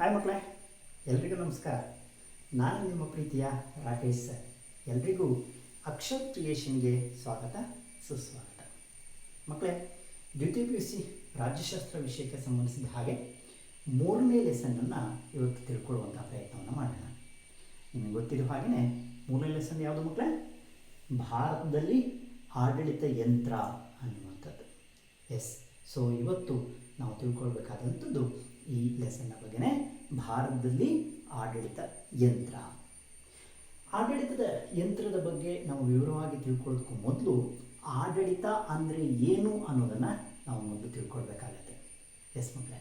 Hi ಮಕ್ಕಳೇ ಎಲ್ರಿಗೂ ನಮಸ್ಕಾರ. ನಾನು ನಿಮ್ಮ ಪ್ರೀತಿಯ ರಾಕೇಶ್ ಸರ್. ಎಲ್ರಿಗೂ ಅಕ್ಷರ್ ಕ್ರಿಯೇಷನ್ಗೆ ಸ್ವಾಗತ ಸುಸ್ವಾಗತ. ಮಕ್ಕಳೇ ದ್ವಿತೀಯ ಪಿ ಯು ಸಿ ರಾಜ್ಯಶಾಸ್ತ್ರ ವಿಷಯಕ್ಕೆ ಸಂಬಂಧಿಸಿದ ಹಾಗೆ ಮೂರನೇ ಲೆಸನನ್ನು ಇವತ್ತು ತಿಳ್ಕೊಳ್ಳುವಂಥ ಪ್ರಯತ್ನವನ್ನು ಮಾಡೋಣ. ನಿಮಗೆ ಗೊತ್ತಿರೋ ಹಾಗೆಯೇ ಮೂರನೇ ಲೆಸನ್ ಯಾವುದು ಮಕ್ಕಳೇ ಭಾರತದಲ್ಲಿ ಆಡಳಿತ ಯಂತ್ರ ಅನ್ನುವಂಥದ್ದು. ಎಸ್ ಸೊ ಇವತ್ತು ನಾವು ತಿಳ್ಕೊಳ್ಬೇಕಾದಂಥದ್ದು ಈ ಲೆಸನ್ನ ಬಗ್ಗೆನೇ ಭಾರತದಲ್ಲಿ ಆಡಳಿತ ಯಂತ್ರ. ಆಡಳಿತದ ಯಂತ್ರದ ಬಗ್ಗೆ ನಾವು ವಿವರವಾಗಿ ತಿಳ್ಕೊಳ್ಳೋದಕ್ಕೂ ಮೊದಲು ಆಡಳಿತ ಅಂದರೆ ಏನು ಅನ್ನೋದನ್ನು ನಾವು ಮೊದಲು ತಿಳ್ಕೊಳ್ಬೇಕಾಗತ್ತೆ. ಎಸ್ ಮಕ್ಕಳೇ,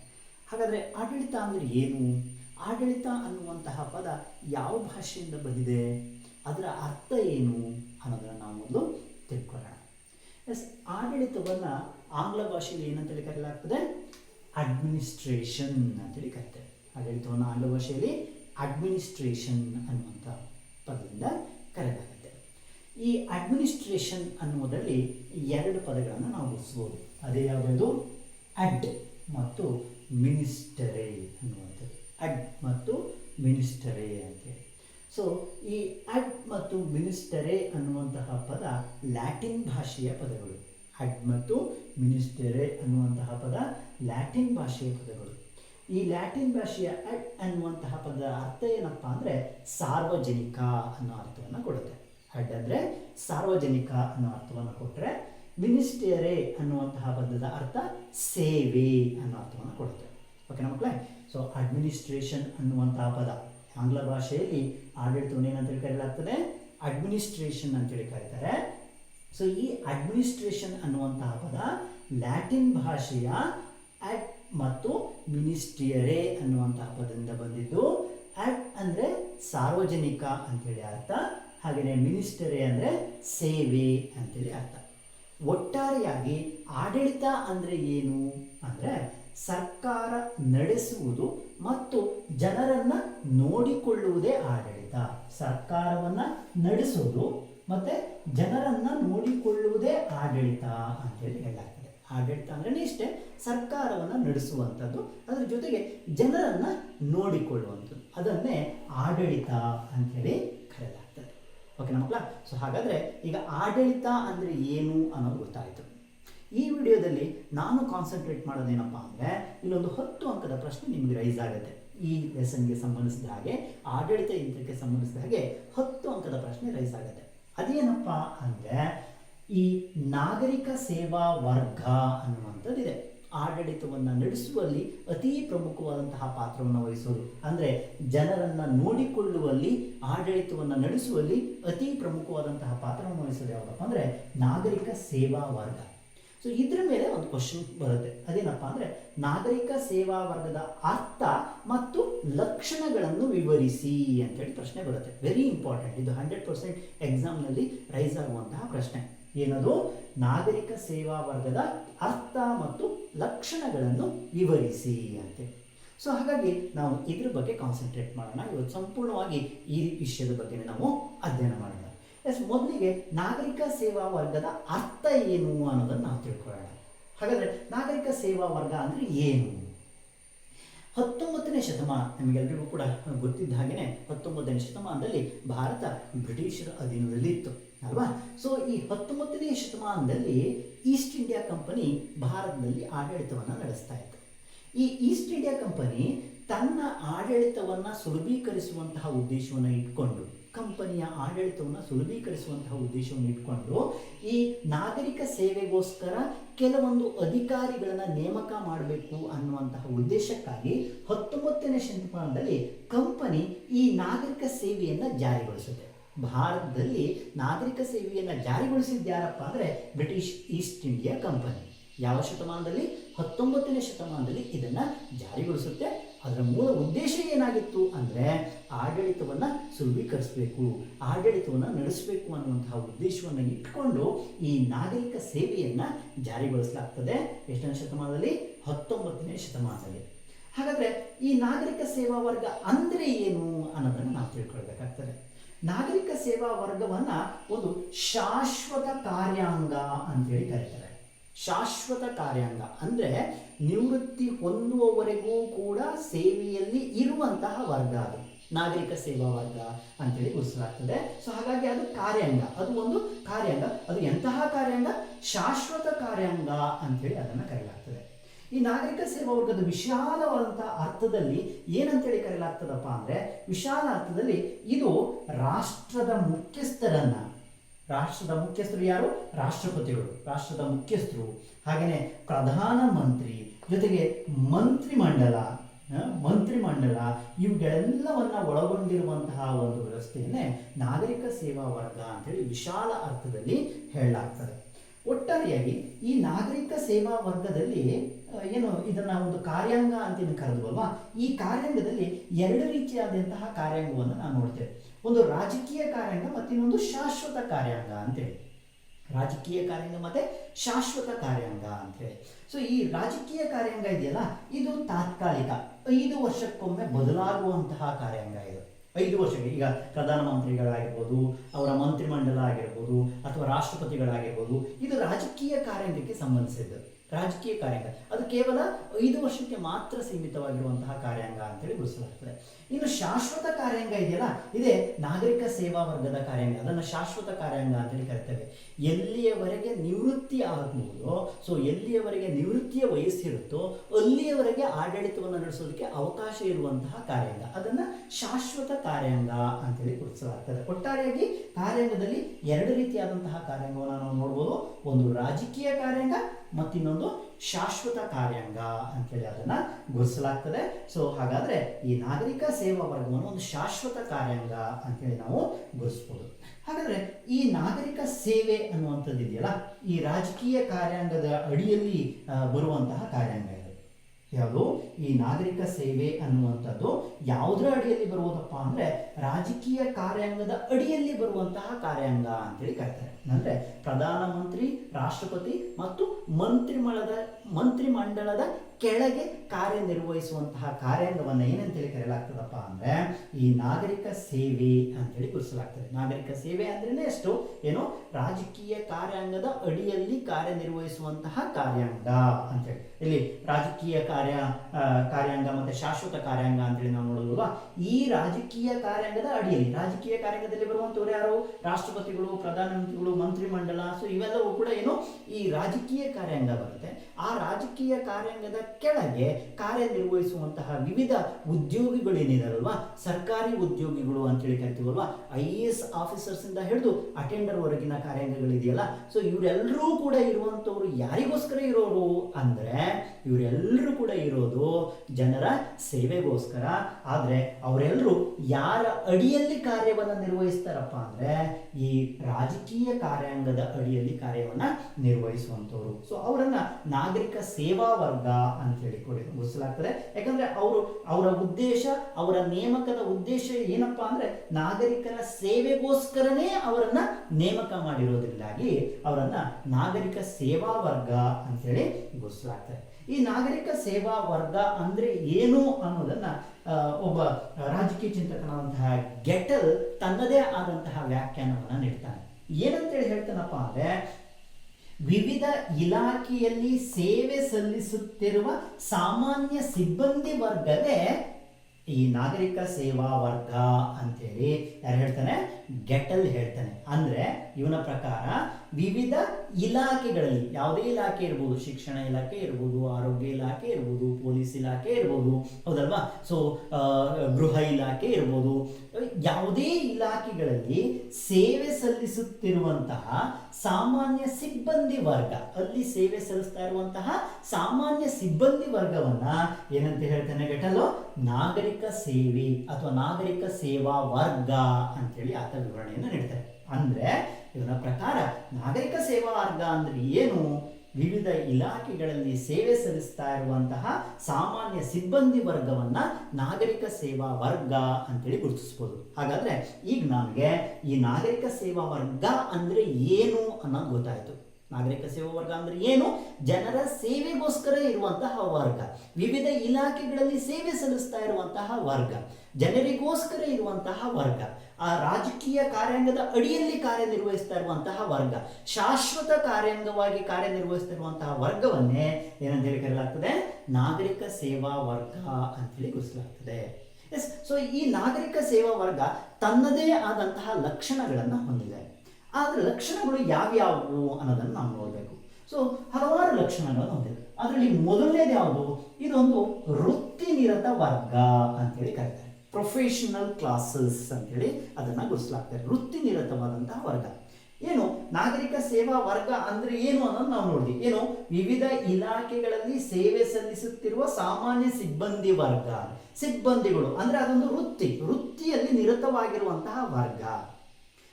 ಹಾಗಾದರೆ ಆಡಳಿತ ಅಂದರೆ ಏನು? ಆಡಳಿತ ಅನ್ನುವಂತಹ ಪದ ಯಾವ ಭಾಷೆಯಿಂದ ಬಂದಿದೆ? ಅದರ ಅರ್ಥ ಏನು ಅನ್ನೋದನ್ನು ನಾವು ಮೊದಲು ತಿಳ್ಕೊಳ್ಳೋಣ. ಎಸ್, ಆಡಳಿತವನ್ನು ಆಂಗ್ಲ ಭಾಷೆಯಲ್ಲಿ ಏನಂತೇಳಿ ಕರೆಯಲಾಗ್ತದೆ? ಅಡ್ಮಿನಿಸ್ಟ್ರೇಷನ್ ಅಂತೇಳಿ ಕರೀತಾರೆ. ಆಡಳಿತವನ್ನು ಆಂಗ್ಲ ಭಾಷೆಯಲ್ಲಿ ಅಡ್ಮಿನಿಸ್ಟ್ರೇಷನ್ ಅನ್ನುವಂಥ ಪದದಿಂದ ಕರೆಯಲಾಗುತ್ತೆ. ಈ ಅಡ್ಮಿನಿಸ್ಟ್ರೇಷನ್ ಅನ್ನುವುದರಲ್ಲಿ ಎರಡು ಪದಗಳನ್ನು ನಾವು ಗುರುತಿಸ್ಬೋದು ಅದೇ ಯಾವುದು ಅಡ್ ಮತ್ತು ಮಿನಿಸ್ಟರೇ ಅನ್ನುವಂಥದ್ದು. ಅಡ್ ಮತ್ತು ಮಿನಿಸ್ಟರೇ ಅಂತೇಳಿ ಸೊ ಈ ಅಡ್ ಮತ್ತು ಮಿನಿಸ್ಟರೇ ಅನ್ನುವಂತಹ ಪದ ಲ್ಯಾಟಿನ್ ಭಾಷೆಯ ಪದಗಳು. ಅಡ್ ಮತ್ತು ಮಿನಿಸ್ಟರೇ ಅನ್ನುವಂತಹ ಪದ ಲ್ಯಾಟಿನ್ ಭಾಷೆಯ ಪದಗಳು. ಈ ಲ್ಯಾಟಿನ್ ಭಾಷೆಯ ಅಡ್ ಅನ್ನುವಂತಹ ಪದದ ಅರ್ಥ ಏನಪ್ಪ ಅಂದರೆ ಸಾರ್ವಜನಿಕ ಅನ್ನೋ ಅರ್ಥವನ್ನು ಕೊಡುತ್ತೆ. ಅಡ್ ಅಂದರೆ ಸಾರ್ವಜನಿಕ ಅನ್ನೋ ಅರ್ಥವನ್ನು ಕೊಟ್ಟರೆ ಮಿನಿಸ್ಟಿಯರೇ ಅನ್ನುವಂತಹ ಪದದ ಅರ್ಥ ಸೇವೆ ಅನ್ನೋ ಅರ್ಥವನ್ನು ಕೊಡುತ್ತೆ. ಓಕೆನಾ ಮಕ್ಕಳೇ ಸೊ ಅಡ್ಮಿನಿಸ್ಟ್ರೇಷನ್ ಅನ್ನುವಂತಹ ಪದ. ಆಂಗ್ಲ ಭಾಷೆಯಲ್ಲಿ ಆಡಳಿತವನ್ನು ಏನಂತೇಳಿ ಕರೆಯಲಾಗ್ತದೆ. ಅಡ್ಮಿನಿಸ್ಟ್ರೇಷನ್ ಅಂತೇಳಿ ಕರೀತಾರೆ. ಸೊ ಈ ಅಡ್ಮಿನಿಸ್ಟ್ರೇಷನ್ ಅನ್ನುವಂತಹ ಪದ ಲ್ಯಾಟಿನ್ ಭಾಷೆಯ ಅಡ್ ಮತ್ತು ಮಿನಿಸ್ಟ್ರಿಯರೇ ಅನ್ನುವಂತಹ ಪದದಿಂದ ಬಂದಿದ್ದು. ಆಕ್ಟ್ ಅಂದರೆ ಸಾರ್ವಜನಿಕ ಅಂತೇಳಿ ಅರ್ಥ. ಹಾಗೆಯೇ ಮಿನಿಸ್ಟರೇ ಅಂದರೆ ಸೇವೆ ಅಂತೇಳಿ ಅರ್ಥ. ಒಟ್ಟಾರೆಯಾಗಿ ಆಡಳಿತ ಅಂದರೆ ಏನು? ಅಂದರೆ ಸರ್ಕಾರ ನಡೆಸುವುದು ಮತ್ತು ಜನರನ್ನು ನೋಡಿಕೊಳ್ಳುವುದೇ ಆಡಳಿತ. ಸರ್ಕಾರವನ್ನು ನಡೆಸೋದು ಮತ್ತು ಜನರನ್ನು ನೋಡಿಕೊಳ್ಳುವುದೇ ಆಡಳಿತ ಅಂತೇಳಿ ಹೇಳಲಾಗ್ತದೆ. ಆಡಳಿತ ಅಂದ್ರೆ ಇಷ್ಟೇ ಸರ್ಕಾರವನ್ನು ನಡೆಸುವಂಥದ್ದು ಅದರ ಜೊತೆಗೆ ಜನರನ್ನು ನೋಡಿಕೊಳ್ಳುವಂಥದ್ದು ಅದನ್ನೇ ಆಡಳಿತ ಅಂತೇಳಿ ಕರೆಯಲಾಗ್ತದೆ. ಓಕೆನಾ ಮಕ್ಕಳ? ಸೊ ಹಾಗಾದರೆ ಈಗ ಆಡಳಿತ ಅಂದರೆ ಏನು ಅನ್ನೋದು ಗೊತ್ತಾಯಿತು. ಈ ವಿಡಿಯೋದಲ್ಲಿ ನಾನು ಕಾನ್ಸಂಟ್ರೇಟ್ ಮಾಡೋದೇನಪ್ಪ ಅಂದರೆ ಇಲ್ಲೊಂದು ಹತ್ತು ಅಂಕದ ಪ್ರಶ್ನೆ ನಿಮಗೆ ರೈಸ್ ಆಗುತ್ತೆ. ಈ ಲೆಸನ್ಗೆ ಸಂಬಂಧಿಸಿದ ಹಾಗೆ, ಆಡಳಿತ ಯಂತ್ರಕ್ಕೆ ಸಂಬಂಧಿಸಿದ ಹಾಗೆ ಹತ್ತು ಅಂಕದ ಪ್ರಶ್ನೆ ರೈಸ್ ಆಗುತ್ತೆ. ಅದೇನಪ್ಪ ಅಂದರೆ ಈ ನಾಗರಿಕ ಸೇವಾ ವರ್ಗ ಅನ್ನುವಂಥದ್ದಿದೆ. ಆಡಳಿತವನ್ನು ನಡೆಸುವಲ್ಲಿ ಅತಿ ಪ್ರಮುಖವಾದಂತಹ ಪಾತ್ರವನ್ನು ವಹಿಸೋದು ಅಂದರೆ ಜನರನ್ನು ನೋಡಿಕೊಳ್ಳುವಲ್ಲಿ, ಆಡಳಿತವನ್ನು ನಡೆಸುವಲ್ಲಿ ಅತಿ ಪ್ರಮುಖವಾದಂತಹ ಪಾತ್ರವನ್ನು ವಹಿಸೋದು ಯಾವುದಪ್ಪ ಅಂದರೆ ನಾಗರಿಕ ಸೇವಾ ವರ್ಗ. ಸೊ ಇದ್ರ ಮೇಲೆ ಒಂದು ಕ್ವಶನ್ ಬರುತ್ತೆ. ಅದೇನಪ್ಪ ಅಂದರೆ ನಾಗರಿಕ ಸೇವಾ ವರ್ಗದ ಅರ್ಥ ಮತ್ತು ಲಕ್ಷಣಗಳನ್ನು ವಿವರಿಸಿ ಅಂತೇಳಿ ಪ್ರಶ್ನೆ ಬರುತ್ತೆ. ವೆರಿ ಇಂಪಾರ್ಟೆಂಟ್ ಇದು ಹಂಡ್ರೆಡ್ ಪರ್ಸೆಂಟ್ ಎಕ್ಸಾಮ್ನಲ್ಲಿ ರೈಸ್ ಆಗುವಂತಹ ಪ್ರಶ್ನೆ. ಏನದು? ನಾಗರಿಕ ಸೇವಾ ವರ್ಗದ ಅರ್ಥ ಮತ್ತು ಲಕ್ಷಣಗಳನ್ನು ವಿವರಿಸಿ ಅಂತೆ. ಸೊ ಹಾಗಾಗಿ ನಾವು ಇದ್ರ ಬಗ್ಗೆ ಕಾನ್ಸಂಟ್ರೇಟ್ ಮಾಡೋಣ. ಇವತ್ತು ಸಂಪೂರ್ಣವಾಗಿ ಈ ವಿಷಯದ ಬಗ್ಗೆ ನಾವು ಅಧ್ಯಯನ ಮಾಡೋಣ. ಎಸ್ ಮೊದಲಿಗೆ ನಾಗರಿಕ ಸೇವಾ ವರ್ಗದ ಅರ್ಥ ಏನು ಅನ್ನೋದನ್ನು ನಾವು ತಿಳ್ಕೊಳ್ಳೋಣ. ಹಾಗಾದರೆ ನಾಗರಿಕ ಸೇವಾ ವರ್ಗ ಅಂದರೆ ಏನು? ಹತ್ತೊಂಬತ್ತನೇ ಶತಮಾನ ನಮಗೆಲ್ಲರಿಗೂ ಕೂಡ ಗೊತ್ತಿದ್ದ ಹಾಗೆಯೇ ಹತ್ತೊಂಬತ್ತನೇ ಶತಮಾನದಲ್ಲಿ ಭಾರತ ಬ್ರಿಟಿಷರ ಅಧೀನದಲ್ಲಿ ಇತ್ತು ಅಲ್ವಾ? ಸೊ ಈ ಹತ್ತೊಂಬತ್ತನೇ ಶತಮಾನದಲ್ಲಿ ಈಸ್ಟ್ ಇಂಡಿಯಾ ಕಂಪನಿ ಭಾರತದಲ್ಲಿ ಆಡಳಿತವನ್ನು ನಡೆಸ್ತಾ ಇತ್ತು. ಈ ಈಸ್ಟ್ ಇಂಡಿಯಾ ಕಂಪನಿ ತನ್ನ ಆಡಳಿತವನ್ನು ಸುಲಭೀಕರಿಸುವಂತಹ ಉದ್ದೇಶವನ್ನು ಇಟ್ಕೊಂಡು, ಕಂಪನಿಯ ಆಡಳಿತವನ್ನು ಸುಲಭೀಕರಿಸುವಂತಹ ಉದ್ದೇಶವನ್ನು ಇಟ್ಕೊಂಡು, ಈ ನಾಗರಿಕ ಸೇವೆಗೋಸ್ಕರ ಕೆಲವೊಂದು ಅಧಿಕಾರಿಗಳನ್ನು ನೇಮಕ ಮಾಡಬೇಕು ಅನ್ನುವಂತಹ ಉದ್ದೇಶಕ್ಕಾಗಿ ಹತ್ತೊಂಬತ್ತನೇ ಶತಮಾನದಲ್ಲಿ ಕಂಪನಿ ಈ ನಾಗರಿಕ ಸೇವೆಯನ್ನು ಜಾರಿಗೊಳಿಸುತ್ತೆ. ಭಾರತದಲ್ಲಿ ನಾಗರಿಕ ಸೇವೆಯನ್ನು ಜಾರಿಗೊಳಿಸಿದ್ದು ಯಾರಪ್ಪ ಅಂದರೆ ಬ್ರಿಟಿಷ್ ಈಸ್ಟ್ ಇಂಡಿಯಾ ಕಂಪನಿ. ಯಾವ ಶತಮಾನದಲ್ಲಿ? ಹತ್ತೊಂಬತ್ತನೇ ಶತಮಾನದಲ್ಲಿ ಇದನ್ನು ಜಾರಿಗೊಳಿಸುತ್ತೆ. ಅದರ ಮೂಲ ಉದ್ದೇಶ ಏನಾಗಿತ್ತು ಅಂದರೆ ಆಡಳಿತವನ್ನು ಸುಲಭೀಕರಿಸಬೇಕು ಆಡಳಿತವನ್ನು ನಡೆಸಬೇಕು ಅನ್ನುವಂತಹ ಉದ್ದೇಶವನ್ನು ಇಟ್ಕೊಂಡು ಈ ನಾಗರಿಕ ಸೇವೆಯನ್ನು ಜಾರಿಗೊಳಿಸಲಾಗ್ತದೆ. ಎಷ್ಟನೇ ಶತಮಾನದಲ್ಲಿ? ಹತ್ತೊಂಬತ್ತನೇ ಶತಮಾನದಲ್ಲಿ. ಹಾಗಾದರೆ ಈ ನಾಗರಿಕ ಸೇವಾ ವರ್ಗ ಅಂದರೆ ಏನು ಅನ್ನೋದನ್ನು ನಾವು ತಿಳ್ಕೊಳ್ಬೇಕಾಗ್ತದೆ. ನಾಗರಿಕ ಸೇವಾ ವರ್ಗವನ್ನು ಒಂದು ಶಾಶ್ವತ ಕಾರ್ಯಾಂಗ ಅಂತೇಳಿ ಕರೀತಾರೆ. ಶಾಶ್ವತ ಕಾರ್ಯಾಂಗ ಅಂದರೆ ನಿವೃತ್ತಿ ಹೊಂದುವವರೆಗೂ ಕೂಡ ಸೇವೆಯಲ್ಲಿ ಇರುವಂತಹ ವರ್ಗ ಅದು. ನಾಗರಿಕ ಸೇವಾ ವರ್ಗ ಅಂತೇಳಿ ಗುರುಸಲಾಗ್ತದೆ ಸೊ ಹಾಗಾಗಿ ಅದು ಕಾರ್ಯಾಂಗ. ಅದು ಒಂದು ಕಾರ್ಯಾಂಗ. ಅದು ಎಂತಹ ಕಾರ್ಯಾಂಗ? ಶಾಶ್ವತ ಕಾರ್ಯಾಂಗ ಅಂತೇಳಿ ಅದನ್ನು ಕರೆಯಲಾಗ್ತದೆ ಈ ನಾಗರಿಕ ಸೇವಾ ವರ್ಗದ ವಿಶಾಲವಾದಂತಹ ಅರ್ಥದಲ್ಲಿ ಏನಂತೇಳಿ ಕರೆಯಲಾಗ್ತದಪ್ಪ ಅಂದರೆ ವಿಶಾಲ ಅರ್ಥದಲ್ಲಿ ಇದು ರಾಷ್ಟ್ರದ ಮುಖ್ಯಸ್ಥರನ್ನ. ರಾಷ್ಟ್ರದ ಮುಖ್ಯಸ್ಥರು ಯಾರು? ರಾಷ್ಟ್ರಪತಿಗಳು. ರಾಷ್ಟ್ರದ ಮುಖ್ಯಸ್ಥರು. ಹಾಗೆಯೇ ಪ್ರಧಾನಮಂತ್ರಿ ಜೊತೆಗೆ ಮಂತ್ರಿಮಂಡಲ ಮಂತ್ರಿಮಂಡಲ ಇವುಗಳೆಲ್ಲವನ್ನ ಒಳಗೊಂಡಿರುವಂತಹ ಒಂದು ವ್ಯವಸ್ಥೆಯನ್ನೇ ನಾಗರಿಕ ಸೇವಾ ವರ್ಗ ಅಂತೇಳಿ ವಿಶಾಲ ಅರ್ಥದಲ್ಲಿ ಹೇಳಲಾಗ್ತದೆ. ಒಟ್ಟಾರೆಯಾಗಿ ಈ ನಾಗರಿಕ ಸೇವಾ ವರ್ಗದಲ್ಲಿ ಏನು ಇದನ್ನ ಒಂದು ಕಾರ್ಯಾಂಗ ಅಂತ ಏನು ಕರೆದ್ವಲ್ವಾ? ಈ ಕಾರ್ಯಾಂಗದಲ್ಲಿ ಎರಡು ರೀತಿಯಾದಂತಹ ಕಾರ್ಯಾಂಗವನ್ನು ನಾವು ನೋಡ್ತೇವೆ ಒಂದು ರಾಜಕೀಯ ಕಾರ್ಯಾಂಗ ಮತ್ತು ಇನ್ನೊಂದು ಶಾಶ್ವತ ಕಾರ್ಯಾಂಗ ಅಂತೇಳಿ ರಾಜಕೀಯ ಕಾರ್ಯಾಂಗ ಮತ್ತೆ ಶಾಶ್ವತ ಕಾರ್ಯಾಂಗ ಅಂತೇಳಿ ಸೊ ಈ ರಾಜಕೀಯ ಕಾರ್ಯಾಂಗ ಇದೆಯಲ್ಲ, ಇದು ತಾತ್ಕಾಲಿಕ. ಐದು ವರ್ಷಕ್ಕೊಮ್ಮೆ ಬದಲಾಗುವಂತಹ ಕಾರ್ಯಾಂಗ ಇದು. ಐದು ವರ್ಷಕ್ಕೆ ಈಗ ಪ್ರಧಾನಮಂತ್ರಿಗಳಾಗಿರ್ಬೋದು ಅವರ ಮಂತ್ರಿಮಂಡಲ ಆಗಿರ್ಬೋದು, ಅಥವಾ ರಾಷ್ಟ್ರಪತಿಗಳಾಗಿರ್ಬೋದು, ಇದು ರಾಜಕೀಯ ಕಾರ್ಯಕ್ಕೆ ಸಂಬಂಧಿಸಿದ್ದು. ರಾಜಕೀಯ ಕಾರ್ಯಾಂಗ, ಅದು ಕೇವಲ ಐದು ವರ್ಷಕ್ಕೆ ಮಾತ್ರ ಸೀಮಿತವಾಗಿರುವಂತಹ ಕಾರ್ಯಾಂಗ ಅಂತೇಳಿ ಗುರುಸಲಾಗ್ತದೆ ಶಾಶ್ವತ ಕಾರ್ಯಾಂಗ ಇದೆಯಲ್ಲ? ಇದೇ ನಾಗರಿಕ ಸೇವಾ ವರ್ಗದ ಕಾರ್ಯಾಂಗ. ಅದನ್ನು ಶಾಶ್ವತ ಕಾರ್ಯಾಂಗ ಅಂತೇಳಿ ಕರಿತೇವೆ. ಎಲ್ಲಿಯವರೆಗೆ ನಿವೃತ್ತಿ ಆಗಬಹುದೋ ಸೊ ಎಲ್ಲಿಯವರೆಗೆ ನಿವೃತ್ತಿಯ ವಯಸ್ಸಿರುತ್ತೋ ಅಲ್ಲಿಯವರೆಗೆ ಆಡಳಿತವನ್ನು ನಡೆಸೋದಕ್ಕೆ ಅವಕಾಶ ಇರುವಂತಹ ಕಾರ್ಯಾಂಗ. ಅದನ್ನು ಶಾಶ್ವತ ಕಾರ್ಯಾಂಗ ಅಂತೇಳಿ ಗುರುತಿಸಲಾಗ್ತದೆ. ಒಟ್ಟಾರೆಯಾಗಿ ಕಾರ್ಯಾಂಗದಲ್ಲಿ ಎರಡು ರೀತಿಯಾದಂತಹ ಕಾರ್ಯಾಂಗವನ್ನು ನಾವು ನೋಡ್ಬೋದು. ಒಂದು ರಾಜಕೀಯ ಕಾರ್ಯಾಂಗ ಮತ್ತಿನ್ನೊಂದು ಶಾಶ್ವತ ಕಾರ್ಯಾಂಗ ಅಂತೇಳಿ ಅದನ್ನ ಗುರುತಿಸಲಾಗ್ತದೆ. ಸೊ ಹಾಗಾದ್ರೆ ಈ ನಾಗರಿಕ ಸೇವಾ ವರ್ಗವನ್ನು ಒಂದು ಶಾಶ್ವತ ಕಾರ್ಯಾಂಗ ಅಂತೇಳಿ ನಾವು ಗುರುಸ್ಬೋದು ಹಾಗಾದ್ರೆ ಈ ನಾಗರಿಕ ಸೇವೆ ಅನ್ನುವಂಥದ್ದು ಇದೆಯಲ್ಲ ಈ ರಾಜಕೀಯ ಕಾರ್ಯಾಂಗದ ಅಡಿಯಲ್ಲಿ ಬರುವಂತಹ ಕಾರ್ಯಾಂಗ ಯಾವುದು? ಈ ನಾಗರಿಕ ಸೇವೆ ಅನ್ನುವಂಥದ್ದು ಯಾವುದರ ಅಡಿಯಲ್ಲಿ ಬರುವುದಪ್ಪ ಅಂದ್ರೆ ರಾಜಕೀಯ ಕಾರ್ಯಾಂಗದ ಅಡಿಯಲ್ಲಿ ಬರುವಂತಹ ಕಾರ್ಯಾಂಗ ಅಂತೇಳಿ ಕರೀತಾರೆ. ಅಂದ್ರೆ ಪ್ರಧಾನಮಂತ್ರಿ ರಾಷ್ಟ್ರಪತಿ ಮತ್ತು ಮಂತ್ರಿಮಂಡಲದ ಮಂತ್ರಿಮಂಡಲದ ಕೆಳಗೆ ಕಾರ್ಯನಿರ್ವಹಿಸುವಂತಹ ಕಾರ್ಯಾಂಗವನ್ನು ಏನಂತೇಳಿ ಕರೆಯಲಾಗ್ತದಪ್ಪ ಅಂದ್ರೆ ಈ ನಾಗರಿಕ ಸೇವೆ ಅಂತೇಳಿ ಗುರುಸಲಾಗ್ತದೆ ನಾಗರಿಕ ಸೇವೆ ಅಂದ್ರೇನೆ ಎಷ್ಟು? ಏನು? ರಾಜಕೀಯ ಕಾರ್ಯಾಂಗದ ಅಡಿಯಲ್ಲಿ ಕಾರ್ಯನಿರ್ವಹಿಸುವಂತಹ ಕಾರ್ಯಾಂಗ ಅಂತೇಳಿ. ಇಲ್ಲಿ ರಾಜಕೀಯ ಕಾರ್ಯ ಕಾರ್ಯಾಂಗ ಮತ್ತೆ ಶಾಶ್ವತ ಕಾರ್ಯಾಂಗ ಅಂತೇಳಿ ನಾವು ನೋಡೋದಲ್ವಾ? ಈ ರಾಜಕೀಯ ಕಾರ್ಯಾಂಗದ ಅಡಿಯಲ್ಲಿ, ರಾಜಕೀಯ ಕಾರ್ಯಾಂಗದಲ್ಲಿ ಬರುವಂತವ್ರು ಯಾರು? ರಾಷ್ಟ್ರಪತಿಗಳು, ಪ್ರಧಾನಮಂತ್ರಿಗಳು, ಮಂತ್ರಿಮಂಡಲ, ಸೊ ಇವೆಲ್ಲವೂ ಕೂಡ ಏನು? ಈ ರಾಜಕೀಯ ಕಾರ್ಯಾಂಗ ಬರುತ್ತೆ. ಆ ರಾಜಕೀಯ ಕಾರ್ಯಾಂಗದ ಕೆಳಗೆ ಕಾರ್ಯನಿರ್ವಹಿಸುವಂತಹ ವಿವಿಧ ಉದ್ಯೋಗಿಗಳು ಏನಿದಾರಲ್ವ ಸರ್ಕಾರಿ ಉದ್ಯೋಗಿಗಳು ಅಂತೇಳಿ ಕರಿತೀವಲ್ವಾ? ಐ ಎ ಎಸ್ ಆಫೀಸರ್ಸ್ ಇಂದ ಹಿಡಿದು ಅಟೆಂಡರ್ ವರೆಗಿನ ಕಾರ್ಯಾಂಗಗಳಿದೆಯಲ್ಲ. ಸೊ ಇವರೆಲ್ಲರೂ ಕೂಡ ಇರುವಂಥವ್ರು ಯಾರಿಗೋಸ್ಕರ ಇರೋರು ಅಂದ್ರೆ ಇವರೆಲ್ಲರೂ ಕೂಡ ಇರೋದು ಜನರ ಸೇವೆಗೋಸ್ಕರ. ಆದ್ರೆ ಅವರೆಲ್ಲರೂ ಯಾರ ಅಡಿಯಲ್ಲಿ ಕಾರ್ಯವನ್ನು ನಿರ್ವಹಿಸ್ತಾರಪ್ಪ ಅಂದ್ರೆ ಈ ರಾಜಕೀಯ ಕಾರ್ಯಾಂಗದ ಅಡಿಯಲ್ಲಿ ಕಾರ್ಯವನ್ನ ನಿರ್ವಹಿಸುವಂತವ್ರು ಸೊ ಅವರನ್ನು ನಾಗರಿಕ ಸೇವಾ ವರ್ಗ ಅಂತೇಳಿ ಕೂಡ ಗುರುತಿಸಲಾಗ್ತದೆ ಯಾಕಂದ್ರೆ ಅವರು ಅವರ ಉದ್ದೇಶ, ಅವರ ನೇಮಕದ ಉದ್ದೇಶ ಏನಪ್ಪಾ ಅಂದ್ರೆ ನಾಗರಿಕರ ಸೇವೆಗೋಸ್ಕರನೇ ಅವರನ್ನ ನೇಮಕ ಮಾಡಿರೋದ್ರಿಂದಾಗಿ ಅವರನ್ನ ನಾಗರಿಕ ಸೇವಾ ವರ್ಗ ಅಂತ ಹೇಳಿ ಗುರುತಿಸಲಾಗ್ತದೆ ಈ ನಾಗರಿಕ ಸೇವಾ ವರ್ಗ ಅಂದ್ರೆ ಏನು ಅನ್ನೋದನ್ನ ಒಬ್ಬ ರಾಜಕೀಯ ಚಿಂತಕನಾದಂತಹ ಗೆಟಲ್ ತನ್ನದೇ ಆದಂತಹ ವ್ಯಾಖ್ಯಾನವನ್ನ ನೀಡ್ತಾನೆ. ಏನಂತೇಳಿ ಹೇಳ್ತಾನಪ್ಪ ಅಂದ್ರೆ ವಿವಿಧ ಇಲಾಖೆಯಲ್ಲಿ ಸೇವೆ ಸಲ್ಲಿಸುತ್ತಿರುವ ಸಾಮಾನ್ಯ ಸಿಬ್ಬಂದಿ ವರ್ಗವೇ ಈ ನಾಗರಿಕ ಸೇವಾ ವರ್ಗ ಅಂತೇಳಿ ಯಾರು ಹೇಳ್ತಾನೆ? ಗೆಟಲ್ ಹೇಳ್ತಾನೆ. ಅಂದ್ರೆ ಇವನ ಪ್ರಕಾರ ವಿವಿಧ ಇಲಾಖೆಗಳಲ್ಲಿ, ಯಾವುದೇ ಇಲಾಖೆ ಇರ್ಬೋದು, ಶಿಕ್ಷಣ ಇಲಾಖೆ ಇರ್ಬೋದು, ಆರೋಗ್ಯ ಇಲಾಖೆ ಇರ್ಬೋದು, ಪೊಲೀಸ್ ಇಲಾಖೆ ಇರ್ಬೋದು, ಹೌದಲ್ವಾ? ಸೊ ಗೃಹ ಇಲಾಖೆ ಇರ್ಬೋದು, ಯಾವುದೇ ಇಲಾಖೆಗಳಲ್ಲಿ ಸೇವೆ ಸಲ್ಲಿಸುತ್ತಿರುವಂತಹ ಸಾಮಾನ್ಯ ಸಿಬ್ಬಂದಿ ವರ್ಗ, ಅಲ್ಲಿ ಸೇವೆ ಸಲ್ಲಿಸ್ತಾ ಇರುವಂತಹ ಸಾಮಾನ್ಯ ಸಿಬ್ಬಂದಿ ವರ್ಗವನ್ನ ಏನಂತ ಹೇಳ್ತಾನೆ ಘಟಲು ನಾಗರಿಕ ಸೇವೆ ಅಥವಾ ನಾಗರಿಕ ಸೇವಾ ವರ್ಗ ಅಂತೇಳಿ ಆತ ವಿವರಣೆಯನ್ನು ನೀಡ್ತಾರೆ. ಅಂದ್ರೆ ಇವನ ಪ್ರಕಾರ ನಾಗರಿಕ ಸೇವಾ ವರ್ಗ ಅಂದರೆ ಏನು? ವಿವಿಧ ಇಲಾಖೆಗಳಲ್ಲಿ ಸೇವೆ ಸಲ್ಲಿಸ್ತಾ ಇರುವಂತಹ ಸಾಮಾನ್ಯ ಸಿಬ್ಬಂದಿ ವರ್ಗವನ್ನ ನಾಗರಿಕ ಸೇವಾ ವರ್ಗ ಅಂತೇಳಿ ಗುರುತಿಸ್ಬೋದು. ಹಾಗಾದ್ರೆ ಈಗ ನಮಗೆ ಈ ನಾಗರಿಕ ಸೇವಾ ವರ್ಗ ಅಂದ್ರೆ ಏನು ಅನ್ನೋದು ಗೊತ್ತಾಯಿತು. ನಾಗರಿಕ ಸೇವಾ ವರ್ಗ ಅಂದ್ರೆ ಏನು? ಜನರ ಸೇವೆಗೋಸ್ಕರ ಇರುವಂತಹ ವರ್ಗ. ವಿವಿಧ ಇಲಾಖೆಗಳಲ್ಲಿ ಸೇವೆ ಸಲ್ಲಿಸ್ತಾ ಇರುವಂತಹ ವರ್ಗ. ಜನರಿಗೋಸ್ಕರ ಇರುವಂತಹ ವರ್ಗ. ಆ ರಾಜಕೀಯ ಕಾರ್ಯಾಂಗದ ಅಡಿಯಲ್ಲಿ ಕಾರ್ಯನಿರ್ವಹಿಸ್ತಾ ಇರುವಂತಹ ವರ್ಗ, ಶಾಶ್ವತ ಕಾರ್ಯಾಂಗವಾಗಿ ಕಾರ್ಯನಿರ್ವಹಿಸ್ತಾ ಇರುವಂತಹ ವರ್ಗವನ್ನೇ ಏನಂತ ಹೇಳಿ ಕರೆಯಲಾಗ್ತದೆ? ನಾಗರಿಕ ಸೇವಾ ವರ್ಗ ಅಂತೇಳಿ ಗುರುಸಲಾಗ್ತದೆ ಎಸ್ ಸೊ ಈ ನಾಗರಿಕ ಸೇವಾ ವರ್ಗ ತನ್ನದೇ ಆದಂತಹ ಲಕ್ಷಣಗಳನ್ನು ಹೊಂದಿದೆ. ಆದರೆ ಲಕ್ಷಣಗಳು ಯಾವ್ಯಾವು ಅನ್ನೋದನ್ನು ನಾವು ನೋಡಬೇಕು. ಸೊ ಹಲವಾರು ಲಕ್ಷಣಗಳನ್ನು ಹೊಂದಿದೆ. ಅದರಲ್ಲಿ ಮೊದಲನೇದು ಯಾವುದು ಇದೊಂದು ವೃತ್ತಿ ನಿರತ ವರ್ಗ ಅಂತೇಳಿ ಕರೀತಾರೆ. ಪ್ರೊಫೆಷನಲ್ ಕ್ಲಾಸಸ್ ಅಂತೇಳಿ ಅದನ್ನು ವೃತ್ತಿ ನಿರತವಾದಂತಹ ವರ್ಗ. ಏನು, ನಾಗರಿಕ ಸೇವಾ ವರ್ಗ ಅಂದ್ರೆ ಏನು ಅನ್ನೋದು ನಾವು ನೋಡಿ ಏನು, ವಿವಿಧ ಇಲಾಖೆಗಳಲ್ಲಿ ಸೇವೆ ಸಲ್ಲಿಸುತ್ತಿರುವ ಸಾಮಾನ್ಯ ಸಿಬ್ಬಂದಿ ವರ್ಗ. ಸಿಬ್ಬಂದಿಗಳು ಅಂದ್ರೆ ಅದೊಂದು ವೃತ್ತಿ. ವೃತ್ತಿಯಲ್ಲಿ ನಿರತವಾಗಿರುವಂತಹ ವರ್ಗ.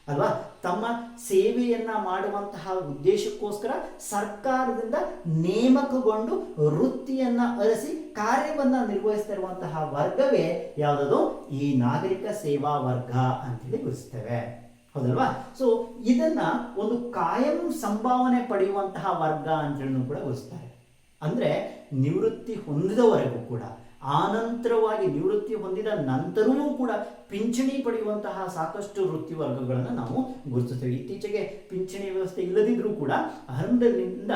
ಅಲ್ವಾ? ತಮ್ಮ ಸೇವೆಯನ್ನ ಮಾಡುವಂತಹ ಉದ್ದೇಶಕ್ಕೋಸ್ಕರ ಸರ್ಕಾರದಿಂದ ನೇಮಕಗೊಂಡು ವೃತ್ತಿಯನ್ನ ಅರಸಿ ಕಾರ್ಯವನ್ನ ನಿರ್ವಹಿಸುತ್ತಿರುವಂತಹ ವರ್ಗವೇ ಯಾವುದದು? ಈ ನಾಗರಿಕ ಸೇವಾ ವರ್ಗ ಅಂತೇಳಿ ಗುರುಸ್ತೇವೆ ಹೌದಲ್ವಾ? ಸೊ ಇದನ್ನ ಒಂದು ಕಾಯಂ ಸಂಭಾವನೆ ಪಡೆಯುವಂತಹ ವರ್ಗ ಅಂತೇಳಿ ಕೂಡ ಗುರುಸ್ತಾರೆ ಅಂದ್ರೆ ನಿವೃತ್ತಿ ಹೊಂದಿದವರೆಗೂ ಕೂಡ. ಆನಂತರವಾಗಿ ನಿವೃತ್ತಿ ಹೊಂದಿದ ನಂತರವೂ ಕೂಡ ಪಿಂಚಣಿ ಪಡೆಯುವಂತಹ ಸಾಕಷ್ಟು ವೃತ್ತಿ ವರ್ಗಗಳನ್ನು ನಾವು ಗುರುತಿಸ್ತೇವೆ. ಇತ್ತೀಚೆಗೆ ಪಿಂಚಣಿ ವ್ಯವಸ್ಥೆ ಇಲ್ಲದಿದ್ರೂ ಕೂಡ ಅರ್ಹರಿಂದ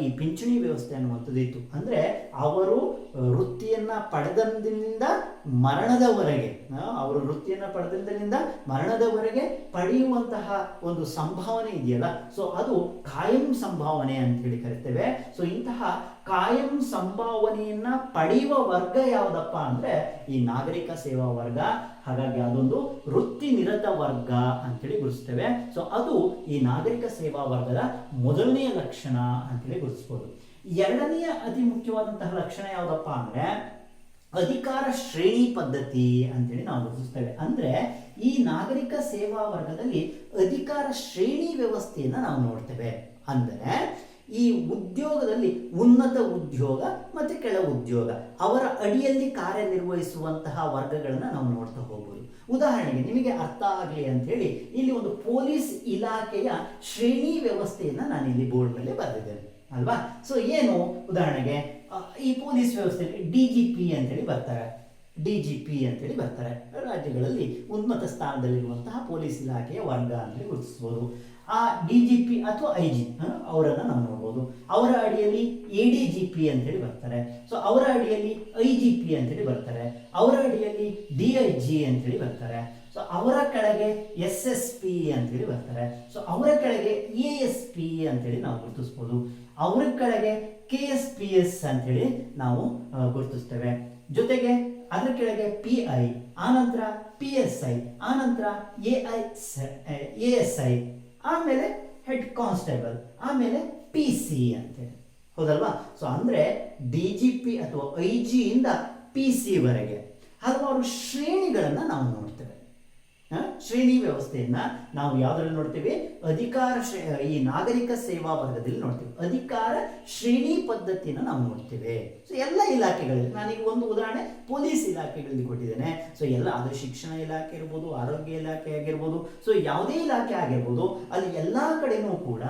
ಈ ಪಿಂಚಣಿ ವ್ಯವಸ್ಥೆ ಅನ್ನುವಂಥದ್ದು ಇತ್ತು. ಅಂದರೆ ಅವರು ವೃತ್ತಿಯನ್ನು ಪಡೆದಂದಿನಿಂದ ಮರಣದವರೆಗೆ ಅವರು ವೃತ್ತಿಯನ್ನ ಪಡೆದಂದಿನಿಂದ ಮರಣದವರೆಗೆ ಪಡೆಯುವಂತಹ ಒಂದು ಸಂಭಾವನೆ ಇದೆಯಲ್ಲ. ಸೊ, ಅದು ಕಾಯಂ ಸಂಭಾವನೆ ಅಂತ ಹೇಳಿ ಕರಿತೇವೆ. ಸೊ, ಇಂತಹ ಕಾಯಂ ಸಂಭಾವನೆಯನ್ನ ಪಡೆಯುವ ವರ್ಗ ಯಾವುದಪ್ಪ ಅಂದ್ರೆ ಈ ನಾಗರಿಕ ಸೇವಾ ವರ್ಗ. ಹಾಗಾಗಿ ಅದೊಂದು ವೃತ್ತಿ ನಿರತ ವರ್ಗ ಅಂತೇಳಿ ಗುರುತಿಸ್ತೇವೆ. ಸೊ ಅದು ಈ ನಾಗರಿಕ ಸೇವಾ ವರ್ಗದ ಮೊದಲನೆಯ ಲಕ್ಷಣ ಅಂತೇಳಿ ಗುರುತಿಸ್ಬೋದು. ಎರಡನೆಯ ಅತಿ ಮುಖ್ಯವಾದಂತಹ ಲಕ್ಷಣ ಯಾವುದಪ್ಪ ಅಂದ್ರೆ ಅಧಿಕಾರ ಶ್ರೇಣಿ ಪದ್ಧತಿ ಅಂತೇಳಿ ನಾವು ಗುರುತಿಸ್ತೇವೆ. ಅಂದ್ರೆ ಈ ನಾಗರಿಕ ಸೇವಾ ವರ್ಗದಲ್ಲಿ ಅಧಿಕಾರ ಶ್ರೇಣಿ ವ್ಯವಸ್ಥೆಯನ್ನ ನಾವು ನೋಡ್ತೇವೆ. ಅಂದರೆ ಈ ಉದ್ಯೋಗದಲ್ಲಿ ಉನ್ನತ ಉದ್ಯೋಗ ಮತ್ತು ಕೆಳ ಉದ್ಯೋಗ ಅವರ ಅಡಿಯಲ್ಲಿ ಕಾರ್ಯನಿರ್ವಹಿಸುವಂತಹ ವರ್ಗಗಳನ್ನು ನಾವು ನೋಡ್ತಾ ಹೋಗ್ಬೋದು. ಉದಾಹರಣೆಗೆ ನಿಮಗೆ ಅರ್ಥ ಆಗಲಿ ಅಂತ ಹೇಳಿ ಇಲ್ಲಿ ಒಂದು ಪೊಲೀಸ್ ಇಲಾಖೆಯ ಶ್ರೇಣಿ ವ್ಯವಸ್ಥೆಯನ್ನು ನಾನು ಇಲ್ಲಿ ಬೋರ್ಡ್ ಮೇಲೆ ಬರೆದಿದ್ದೇನೆ, ಅಲ್ವಾ? ಸೊ ಏನು? ಉದಾಹರಣೆಗೆ ಈ ಪೊಲೀಸ್ ವ್ಯವಸ್ಥೆಯಲ್ಲಿ ಡಿ ಜಿ ಪಿ ಅಂತೇಳಿ ಬರ್ತಾರೆ. ಡಿ ಜಿ ಪಿ ಅಂತೇಳಿ ಬರ್ತಾರೆ. ರಾಜ್ಯಗಳಲ್ಲಿ ಉನ್ನತ ಸ್ಥಾನದಲ್ಲಿರುವಂತಹ ಪೊಲೀಸ್ ಇಲಾಖೆಯ ವರ್ಗ ಅಂತೇಳಿ ಗುರುತಿಸ್ಬೋದು. ಆ ಡಿ ಜಿ ಪಿ ಅಥವಾ ಐ ಜಿ ಅವರನ್ನು ನಾವು ನೋಡ್ಬೋದು. ಅವರ ಅಡಿಯಲ್ಲಿ ಎ ಡಿ ಜಿ ಪಿ ಅಂತೇಳಿ ಬರ್ತಾರೆ. ಸೊ ಅವರ ಅಡಿಯಲ್ಲಿ ಐ ಜಿ ಪಿ ಅಂತೇಳಿ ಬರ್ತಾರೆ. ಅವರ ಅಡಿಯಲ್ಲಿ ಡಿ ಐ ಜಿ ಅಂತೇಳಿ ಬರ್ತಾರೆ. ಸೊ ಅವರ ಕೆಳಗೆ ಎಸ್ ಎಸ್ ಪಿ ಅಂತೇಳಿ ಬರ್ತಾರೆ. ಸೊ ಅವರ ಕೆಳಗೆ ಎ ಎಸ್ ಪಿ ಅಂತೇಳಿ ನಾವು ಗುರುತಿಸ್ಬೋದು. ಅವರ ಕೆಳಗೆ ಕೆ ಎಸ್ ಪಿ ಎಸ್ ಅಂತೇಳಿ ನಾವು ಗುರುತಿಸ್ತೇವೆ. ಜೊತೆಗೆ ಅದರ ಕೆಳಗೆ ಪಿ ಐ ಆನಂತರ ಪಿ ಎಸ್ ಐ ಆನಂತರ A I A S I ಆಮೇಲೆ ಹೆಡ್ ಕಾನ್ಸ್ಟೇಬಲ್ ಆಮೇಲೆ ಪಿ ಸಿ ಅಂತೇಳಿ. ಹೌದಲ್ವಾ? ಸೊ ಅಂದ್ರೆ ಡಿ ಜಿ ಪಿ ಅಥವಾ ಐ ಜಿಯಿಂದ ಪಿ ಸಿ ವರೆಗೆ ಹಲವಾರು ಶ್ರೇಣಿಗಳನ್ನು ನಾವು ನೋಡ್ತೇವೆ. ಶ್ರೇಣಿ ವ್ಯವಸ್ಥೆಯನ್ನ ನಾವು ಯಾವ್ದ್ರಲ್ಲಿ ನೋಡ್ತೀವಿ? ಅಧಿಕಾರ ಈ ನಾಗರಿಕ ಸೇವಾ ವರ್ಗದಲ್ಲಿ ನೋಡ್ತೀವಿ. ಅಧಿಕಾರ ಶ್ರೇಣಿ ಪದ್ಧತಿಯನ್ನು ನಾವು ನೋಡ್ತೇವೆ. ಸೊ ಎಲ್ಲ ಇಲಾಖೆಗಳಲ್ಲಿ ನಾನೀಗ ಒಂದು ಉದಾಹರಣೆ ಪೊಲೀಸ್ ಇಲಾಖೆಗಳಲ್ಲಿ ಕೊಟ್ಟಿದ್ದೇನೆ. ಸೊ ಎಲ್ಲ ಅದು ಶಿಕ್ಷಣ ಇಲಾಖೆ ಇರ್ಬೋದು, ಆರೋಗ್ಯ ಇಲಾಖೆ ಆಗಿರ್ಬೋದು ಸೊ ಯಾವುದೇ ಇಲಾಖೆ ಆಗಿರ್ಬೋದು, ಅಲ್ಲಿ ಎಲ್ಲ ಕಡೆನೂ ಕೂಡ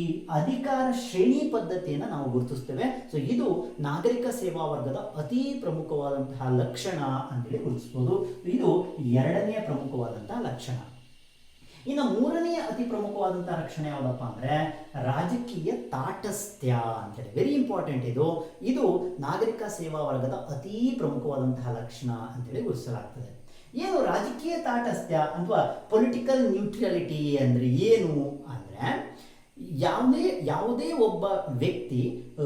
ಈ ಅಧಿಕಾರ ಶ್ರೇಣಿ ಪದ್ಧತಿಯನ್ನು ನಾವು ಗುರುತಿಸ್ತೇವೆ. ಸೊ ಇದು ನಾಗರಿಕ ಸೇವಾ ವರ್ಗದ ಅತಿ ಪ್ರಮುಖವಾದಂತಹ ಲಕ್ಷಣ ಅಂತೇಳಿ ಗುರುತಿಸ್ಬೋದು. ಇದು ಎರಡನೇ ಪ್ರಮುಖವಾದಂತಹ ಲಕ್ಷಣ. ಇನ್ನು ಮೂರನೆಯ ಅತಿ ಪ್ರಮುಖವಾದಂತಹ ಲಕ್ಷಣ ಯಾವುದಪ್ಪ ಅಂದ್ರೆ ರಾಜಕೀಯ ತಾಟಸ್ಥ್ಯ ಅಂತೇಳಿ. ವೆರಿ ಇಂಪಾರ್ಟೆಂಟ್ ಇದು. ಇದು ನಾಗರಿಕ ಸೇವಾ ವರ್ಗದ ಅತಿ ಪ್ರಮುಖವಾದಂತಹ ಲಕ್ಷಣ ಅಂತೇಳಿ ಗುರುತಿಸಲಾಗ್ತದೆ. ಏನು ರಾಜಕೀಯ ತಾಟಸ್ಥ್ಯ ಅಥವಾ ಪೊಲಿಟಿಕಲ್ ನ್ಯೂಟ್ರಿಯಾಲಿಟಿ ಅಂದ್ರೆ ಏನು ಅಂದ್ರೆ ಯಾವುದೇ ಯಾವುದೇ ಒಬ್ಬ ವ್ಯಕ್ತಿ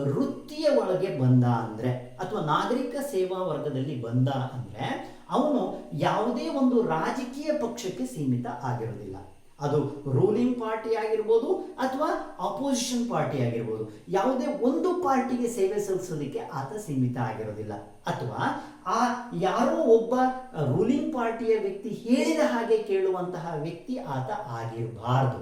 ವೃತ್ತಿಯ ಒಳಗೆ ಬಂದ ಅಂದ್ರೆ ಅಥವಾ ನಾಗರಿಕ ಸೇವಾ ವರ್ಗದಲ್ಲಿ ಬಂದ ಅಂದ್ರೆ ಅವನು ಯಾವುದೇ ಒಂದು ರಾಜಕೀಯ ಪಕ್ಷಕ್ಕೆ ಸೀಮಿತ ಆಗಿರೋದಿಲ್ಲ ಅದು ರೂಲಿಂಗ್ ಪಾರ್ಟಿ ಆಗಿರ್ಬೋದು ಅಥವಾ ಅಪೋಸಿಷನ್ ಪಾರ್ಟಿ ಆಗಿರ್ಬೋದು. ಯಾವುದೇ ಒಂದು ಪಾರ್ಟಿಗೆ ಸೇವೆ ಸಲ್ಲಿಸೋದಕ್ಕೆ ಆತ ಸೀಮಿತ ಆಗಿರೋದಿಲ್ಲ. ಅಥವಾ ಆ ಯಾರೋ ಒಬ್ಬ ರೂಲಿಂಗ್ ಪಾರ್ಟಿಯ ವ್ಯಕ್ತಿ ಹೇಳಿದ ಹಾಗೆ ಕೇಳುವಂತಹ ವ್ಯಕ್ತಿ ಆತ ಆಗಿರಬಾರ್ದು.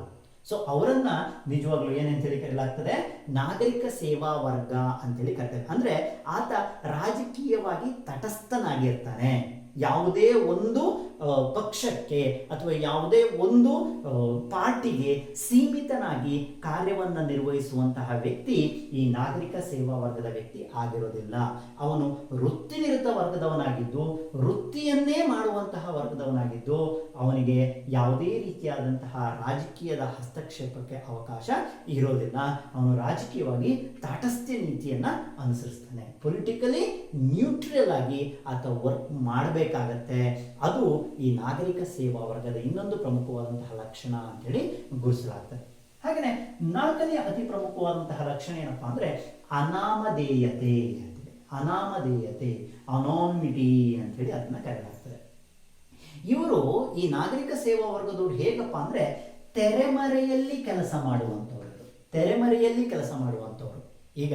ಸೊ ಅವರನ್ನ ನಿಜವಾಗ್ಲೂ ಏನಂತೇಳಿ ಕರೆಯಲಾಗ್ತದೆ ನಾಗರಿಕ ಸೇವಾ ವರ್ಗ ಅಂತೇಳಿ ಕರಿತಾರೆ. ಅಂದ್ರೆ ಆತ ರಾಜಕೀಯವಾಗಿ ತಟಸ್ಥನಾಗಿರ್ತಾನೆ. ಯಾವುದೇ ಒಂದು ಪಕ್ಷಕ್ಕೆ ಅಥವಾ ಯಾವುದೇ ಒಂದು ಪಾರ್ಟಿಗೆ ಸೀಮಿತನಾಗಿ ಕಾರ್ಯವನ್ನು ನಿರ್ವಹಿಸುವಂತಹ ವ್ಯಕ್ತಿ ಈ ನಾಗರಿಕ ಸೇವಾ ವರ್ಗದ ವ್ಯಕ್ತಿ ಆಗಿರೋದಿಲ್ಲ. ಅವನು ವೃತ್ತಿನಿರತ ವರ್ಗದವನಾಗಿದ್ದು, ವೃತ್ತಿಯನ್ನೇ ಮಾಡುವಂತಹ ವರ್ಗದವನಾಗಿದ್ದು ಅವನಿಗೆ ಯಾವುದೇ ರೀತಿಯಾದಂತಹ ರಾಜಕೀಯದ ಹಸ್ತಕ್ಷೇಪಕ್ಕೆ ಅವಕಾಶ ಇರೋದಿಲ್ಲ. ಅವನು ರಾಜಕೀಯವಾಗಿ ತಾಟಸ್ಥ್ಯ ನೀತಿಯನ್ನ ಅನುಸರಿಸ್ತಾನೆ. ಪೊಲಿಟಿಕಲಿ ನ್ಯೂಟ್ರಲ್ ಆಗಿ ಆತ ವರ್ಕ್ ಮಾಡಬೇಕಾಗತ್ತೆ. ಅದು ಈ ನಾಗರಿಕ ಸೇವಾ ವರ್ಗದ ಇನ್ನೊಂದು ಪ್ರಮುಖವಾದಂತಹ ಲಕ್ಷಣ ಅಂತೇಳಿ ಗುರುಸಲಾಗ್ತದೆ ಹಾಗೆಯೇ ನಾಲ್ಕನೇ ಅತಿ ಪ್ರಮುಖವಾದಂತಹ ಲಕ್ಷಣ ಏನಪ್ಪಾ ಅಂದ್ರೆ ಅನಾಮಧೇಯತೆ ಅನಾಮಧೇಯತೆ ಅನಾಮಿಟಿ ಅಂತೇಳಿ ಅದನ್ನ ಕರೆಯಲಾಗ್ತದೆ ಇವರು ಈ ನಾಗರಿಕ ಸೇವಾ ವರ್ಗದವರು ಹೇಗಪ್ಪ ಅಂದ್ರೆ ತೆರೆಮರೆಯಲ್ಲಿ ಕೆಲಸ ಮಾಡುವಂಥವ್ರು. ತೆರೆಮರೆಯಲ್ಲಿ ಕೆಲಸ ಮಾಡುವಂಥವ್ರು. ಈಗ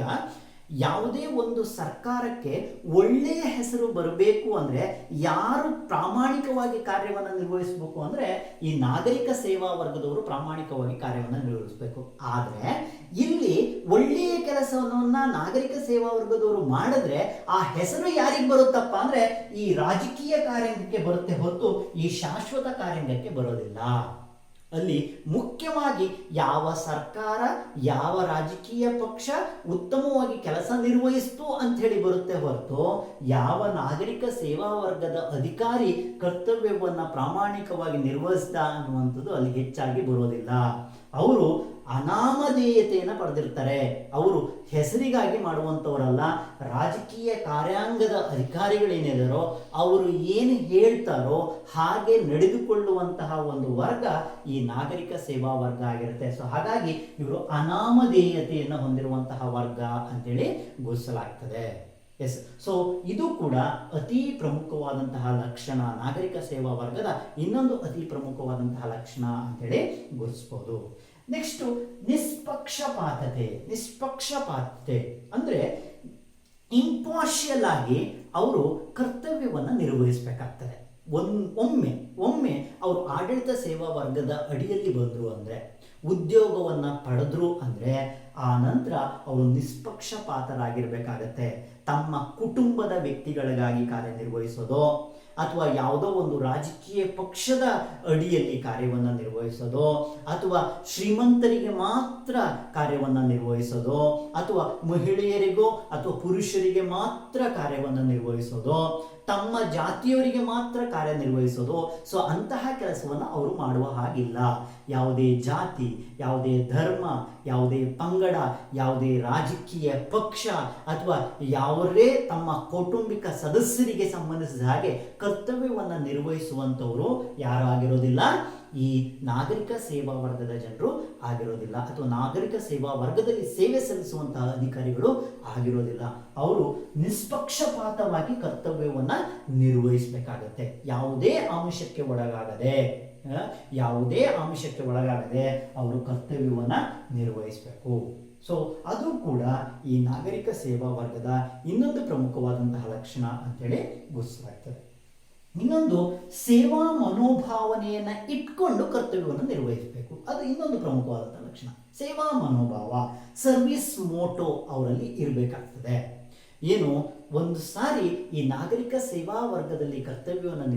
ಯಾವುದೇ ಒಂದು ಸರ್ಕಾರಕ್ಕೆ ಒಳ್ಳೆಯ ಹೆಸರು ಬರಬೇಕು ಅಂದ್ರೆ ಯಾರು ಪ್ರಾಮಾಣಿಕವಾಗಿ ಕಾರ್ಯವನ್ನು ನಿರ್ವಹಿಸಬೇಕು ಅಂದ್ರೆ ಈ ನಾಗರಿಕ ಸೇವಾ ವರ್ಗದವರು ಪ್ರಾಮಾಣಿಕವಾಗಿ ಕಾರ್ಯವನ್ನು ನಿರ್ವಹಿಸಬೇಕು. ಆದ್ರೆ ಇಲ್ಲಿ ಒಳ್ಳೆಯ ಕೆಲಸವನ್ನು ನಾಗರಿಕ ಸೇವಾ ವರ್ಗದವರು ಮಾಡಿದ್ರೆ ಆ ಹೆಸರು ಯಾರಿಗೆ ಬರುತ್ತಪ್ಪ ಅಂದ್ರೆ ಈ ರಾಜಕೀಯ ಕಾರ್ಯಕ್ಕೆ ಬರುತ್ತೆ ಹೊರತು ಈ ಶಾಶ್ವತ ಕಾರ್ಯಕ್ಕೆ ಬರೋದಿಲ್ಲ. ಅಲ್ಲಿ ಮುಖ್ಯವಾಗಿ ಯಾವ ಸರ್ಕಾರ, ಯಾವ ರಾಜಕೀಯ ಪಕ್ಷ ಉತ್ತಮವಾಗಿ ಕೆಲಸ ನಿರ್ವಹಿಸ್ತು ಅಂತ ಹೇಳಿ ಬರುತ್ತೆ ಹೊರತು ಯಾವ ನಾಗರಿಕ ಸೇವಾ ವರ್ಗದ ಅಧಿಕಾರಿ ಕರ್ತವ್ಯವನ್ನ ಪ್ರಾಮಾಣಿಕವಾಗಿ ನಿರ್ವಹಿಸ್ದ ಅನ್ನುವಂಥದ್ದು ಅಲ್ಲಿ ಹೆಚ್ಚಾಗಿ ಬರೋದಿಲ್ಲ. ಅವರು ಅನಾಮಧೇಯತೆಯನ್ನು ಪಡೆದಿರ್ತಾರೆ. ಅವರು ಹೆಸರಿಗಾಗಿ ಮಾಡುವಂಥವರಲ್ಲ, ರಾಜಕೀಯ ಕಾರ್ಯಾಂಗದ ಅಧಿಕಾರಿಗಳೇನಿದ್ದಾರೋ ಅವರು ಏನು ಹೇಳ್ತಾರೋ ಹಾಗೆ ನಡೆದುಕೊಳ್ಳುವಂತಹ ಒಂದು ವರ್ಗ ಈ ನಾಗರಿಕ ಸೇವಾ ವರ್ಗ ಆಗಿರುತ್ತೆ. ಸೊ ಹಾಗಾಗಿ ಇವರು ಅನಾಮಧೇಯತೆಯನ್ನು ಹೊಂದಿರುವಂತಹ ವರ್ಗ ಅಂತೇಳಿ ಘೋಷಿಸಲಾಗ್ತದೆ. ಎಸ್ ಸೊ ಇದು ಕೂಡ ಅತಿ ಪ್ರಮುಖವಾದಂತಹ ಲಕ್ಷಣ ನಾಗರಿಕ ಸೇವಾ ವರ್ಗದ ಇನ್ನೊಂದು ಅತಿ ಪ್ರಮುಖವಾದಂತಹ ಲಕ್ಷಣ ಅಂತೇಳಿ ಗುರುತಿಸ್ಬೋದು ನೆಕ್ಸ್ಟ್ ನಿಷ್ಪಕ್ಷಪಾತತೆ ನಿಷ್ಪಕ್ಷಪಾತತೆ. ಅಂದ್ರೆ ಇಂಪಾರ್ಷಿಯಲ್ ಆಗಿ ಅವರು ಕರ್ತವ್ಯವನ್ನು ನಿರ್ವಹಿಸಬೇಕಾಗ್ತದೆ. ಒನ್, ಒಮ್ಮೆ ಒಮ್ಮೆ ಅವರು ಆಡಳಿತ ಸೇವಾ ವರ್ಗದ ಅಡಿಯಲ್ಲಿ ಬಂದರು ಅಂದರೆ, ಉದ್ಯೋಗವನ್ನು ಪಡೆದ್ರು ಅಂದರೆ, ಆ ನಂತರ ಅವರು ನಿಷ್ಪಕ್ಷಪಾತರಾಗಿರ್ಬೇಕಾಗತ್ತೆ. ತಮ್ಮ ಕುಟುಂಬದ ವ್ಯಕ್ತಿಗಳಿಗಾಗಿ ಕಾರ್ಯನಿರ್ವಹಿಸೋದು ಅಥವಾ ಯಾವುದೋ ಒಂದು ರಾಜಕೀಯ ಪಕ್ಷದ ಅಡಿಯಲ್ಲಿ ಕಾರ್ಯವನ್ನು ನಿರ್ವಹಿಸೋದು, ಅಥವಾ ಶ್ರೀಮಂತರಿಗೆ ಮಾತ್ರ ಕಾರ್ಯವನ್ನು ನಿರ್ವಹಿಸೋದು, ಅಥವಾ ಮಹಿಳೆಯರಿಗೋ ಅಥವಾ ಪುರುಷರಿಗೆ ಮಾತ್ರ ಕಾರ್ಯವನ್ನು ನಿರ್ವಹಿಸೋದು ತಮ್ಮ ಜಾತಿಯವರಿಗೆ ಮಾತ್ರ ಕಾರ್ಯನಿರ್ವಹಿಸೋದು. ಸೊ ಅಂತಹ ಕೆಲಸವನ್ನು ಅವರು ಮಾಡುವ ಹಾಗಿಲ್ಲ. ಯಾವುದೇ ಜಾತಿ, ಯಾವುದೇ ಧರ್ಮ, ಯಾವುದೇ ಪಂಗಡ, ಯಾವುದೇ ರಾಜಕೀಯ ಪಕ್ಷ ಅಥವಾ ಯಾವರೇ ತಮ್ಮ ಕೌಟುಂಬಿಕ ಸದಸ್ಯರಿಗೆ ಸಂಬಂಧಿಸಿದ ಹಾಗೆ ಕರ್ತವ್ಯವನ್ನು ನಿರ್ವಹಿಸುವಂಥವರು ಯಾರು ಆಗಿರೋದಿಲ್ಲ. ಈ ನಾಗರಿಕ ಸೇವಾ ವರ್ಗದ ಜನರು ಆಗಿರೋದಿಲ್ಲ ಅಥವಾ ನಾಗರಿಕ ಸೇವಾ ವರ್ಗದಲ್ಲಿ ಸೇವೆ ಸಲ್ಲಿಸುವಂತಹ ಅಧಿಕಾರಿಗಳು ಆಗಿರೋದಿಲ್ಲ. ಅವರು ನಿಷ್ಪಕ್ಷಪಾತವಾಗಿ ಕರ್ತವ್ಯವನ್ನ ನಿರ್ವಹಿಸಬೇಕಾಗತ್ತೆ. ಯಾವುದೇ ಅಂಶಕ್ಕೆ ಒಳಗಾಗದೆ ಯಾವುದೇ ಅಂಶಕ್ಕೆ ಒಳಗಾಗದೆ ಅವರು ಕರ್ತವ್ಯವನ್ನ ನಿರ್ವಹಿಸಬೇಕು. ಸೊ ಅದು ಕೂಡ ಈ ನಾಗರಿಕ ಸೇವಾ ವರ್ಗದ ಇನ್ನೊಂದು ಪ್ರಮುಖವಾದಂತಹ ಲಕ್ಷಣ ಅಂತೇಳಿ ಗುರುತಿಸಲಾಗ್ತದೆ ಇನ್ನೊಂದು ಸೇವಾ ಮನೋಭಾವನೆಯನ್ನ ಇಟ್ಕೊಂಡು ಕರ್ತವ್ಯವನ್ನು ನಿರ್ವಹಿಸಬೇಕು. ಅದು ಇನ್ನೊಂದು ಪ್ರಮುಖವಾದಂತಹ ಲಕ್ಷಣ. ಸೇವಾ ಮನೋಭಾವ ಸರ್ವಿಸ್ ಮೋಟೋ ಅವರಲ್ಲಿ ಇರಬೇಕಾಗ್ತದೆ. ಏನು? ಒಂದು ಸಾರಿ ಈ ನಾಗರಿಕ ಸೇವಾ ವರ್ಗದಲ್ಲಿ ಕರ್ತವ್ಯವನ್ನು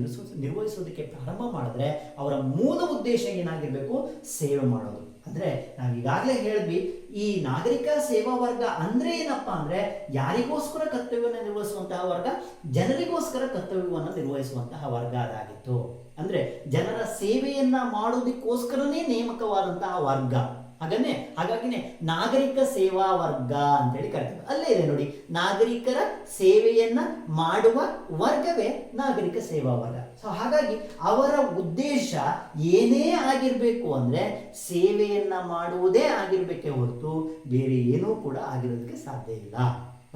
ನಿರ್ವಹಿಸೋದಕ್ಕೆ ಪ್ರಾರಂಭ ಮಾಡಿದ್ರೆ ಅವರ ಮೂಲ ಉದ್ದೇಶ ಏನಾಗಿರಬೇಕು? ಸೇವೆ ಮಾಡೋದು. ಅಂದ್ರೆ ನಾವು ಈಗಾಗಲೇ ಹೇಳಿದ್ವಿ, ಈ ನಾಗರಿಕ ಸೇವಾ ವರ್ಗ ಅಂದ್ರೆ ಏನಪ್ಪಾ ಅಂದ್ರೆ ಯಾರಿಗೋಸ್ಕರ ಕರ್ತವ್ಯವನ್ನು ನಿರ್ವಹಿಸುವಂತಹ ವರ್ಗ, ಜನರಿಗೋಸ್ಕರ ಕರ್ತವ್ಯವನ್ನು ನಿರ್ವಹಿಸುವಂತಹ ವರ್ಗ ಅದಾಗಿತ್ತು. ಅಂದ್ರೆ ಜನರ ಸೇವೆಯನ್ನ ಮಾಡೋದಕ್ಕೋಸ್ಕರನೇ ನೇಮಕವಾದಂತಹ ವರ್ಗ. ಹಾಗನ್ನೇ ಹಾಗಾಗಿನೇ ನಾಗರಿಕ ಸೇವಾ ವರ್ಗ ಅಂತೇಳಿ ಕರಿತೀವಿ ಅಲ್ಲೇ ಇದೆ ನೋಡಿ, ನಾಗರಿಕರ ಸೇವೆಯನ್ನ ಮಾಡುವ ವರ್ಗವೇ ನಾಗರಿಕ ಸೇವಾ ವರ್ಗ. ಸೊ ಹಾಗಾಗಿ ಅವರ ಉದ್ದೇಶ ಏನೇ ಆಗಿರಬೇಕು ಅಂದ್ರೆ ಸೇವೆಯನ್ನ ಮಾಡುವುದೇ ಆಗಿರ್ಬೇಕೇ ಹೊರತು ಬೇರೆ ಏನೂ ಕೂಡ ಆಗಿರೋದಕ್ಕೆ ಸಾಧ್ಯ ಇಲ್ಲ.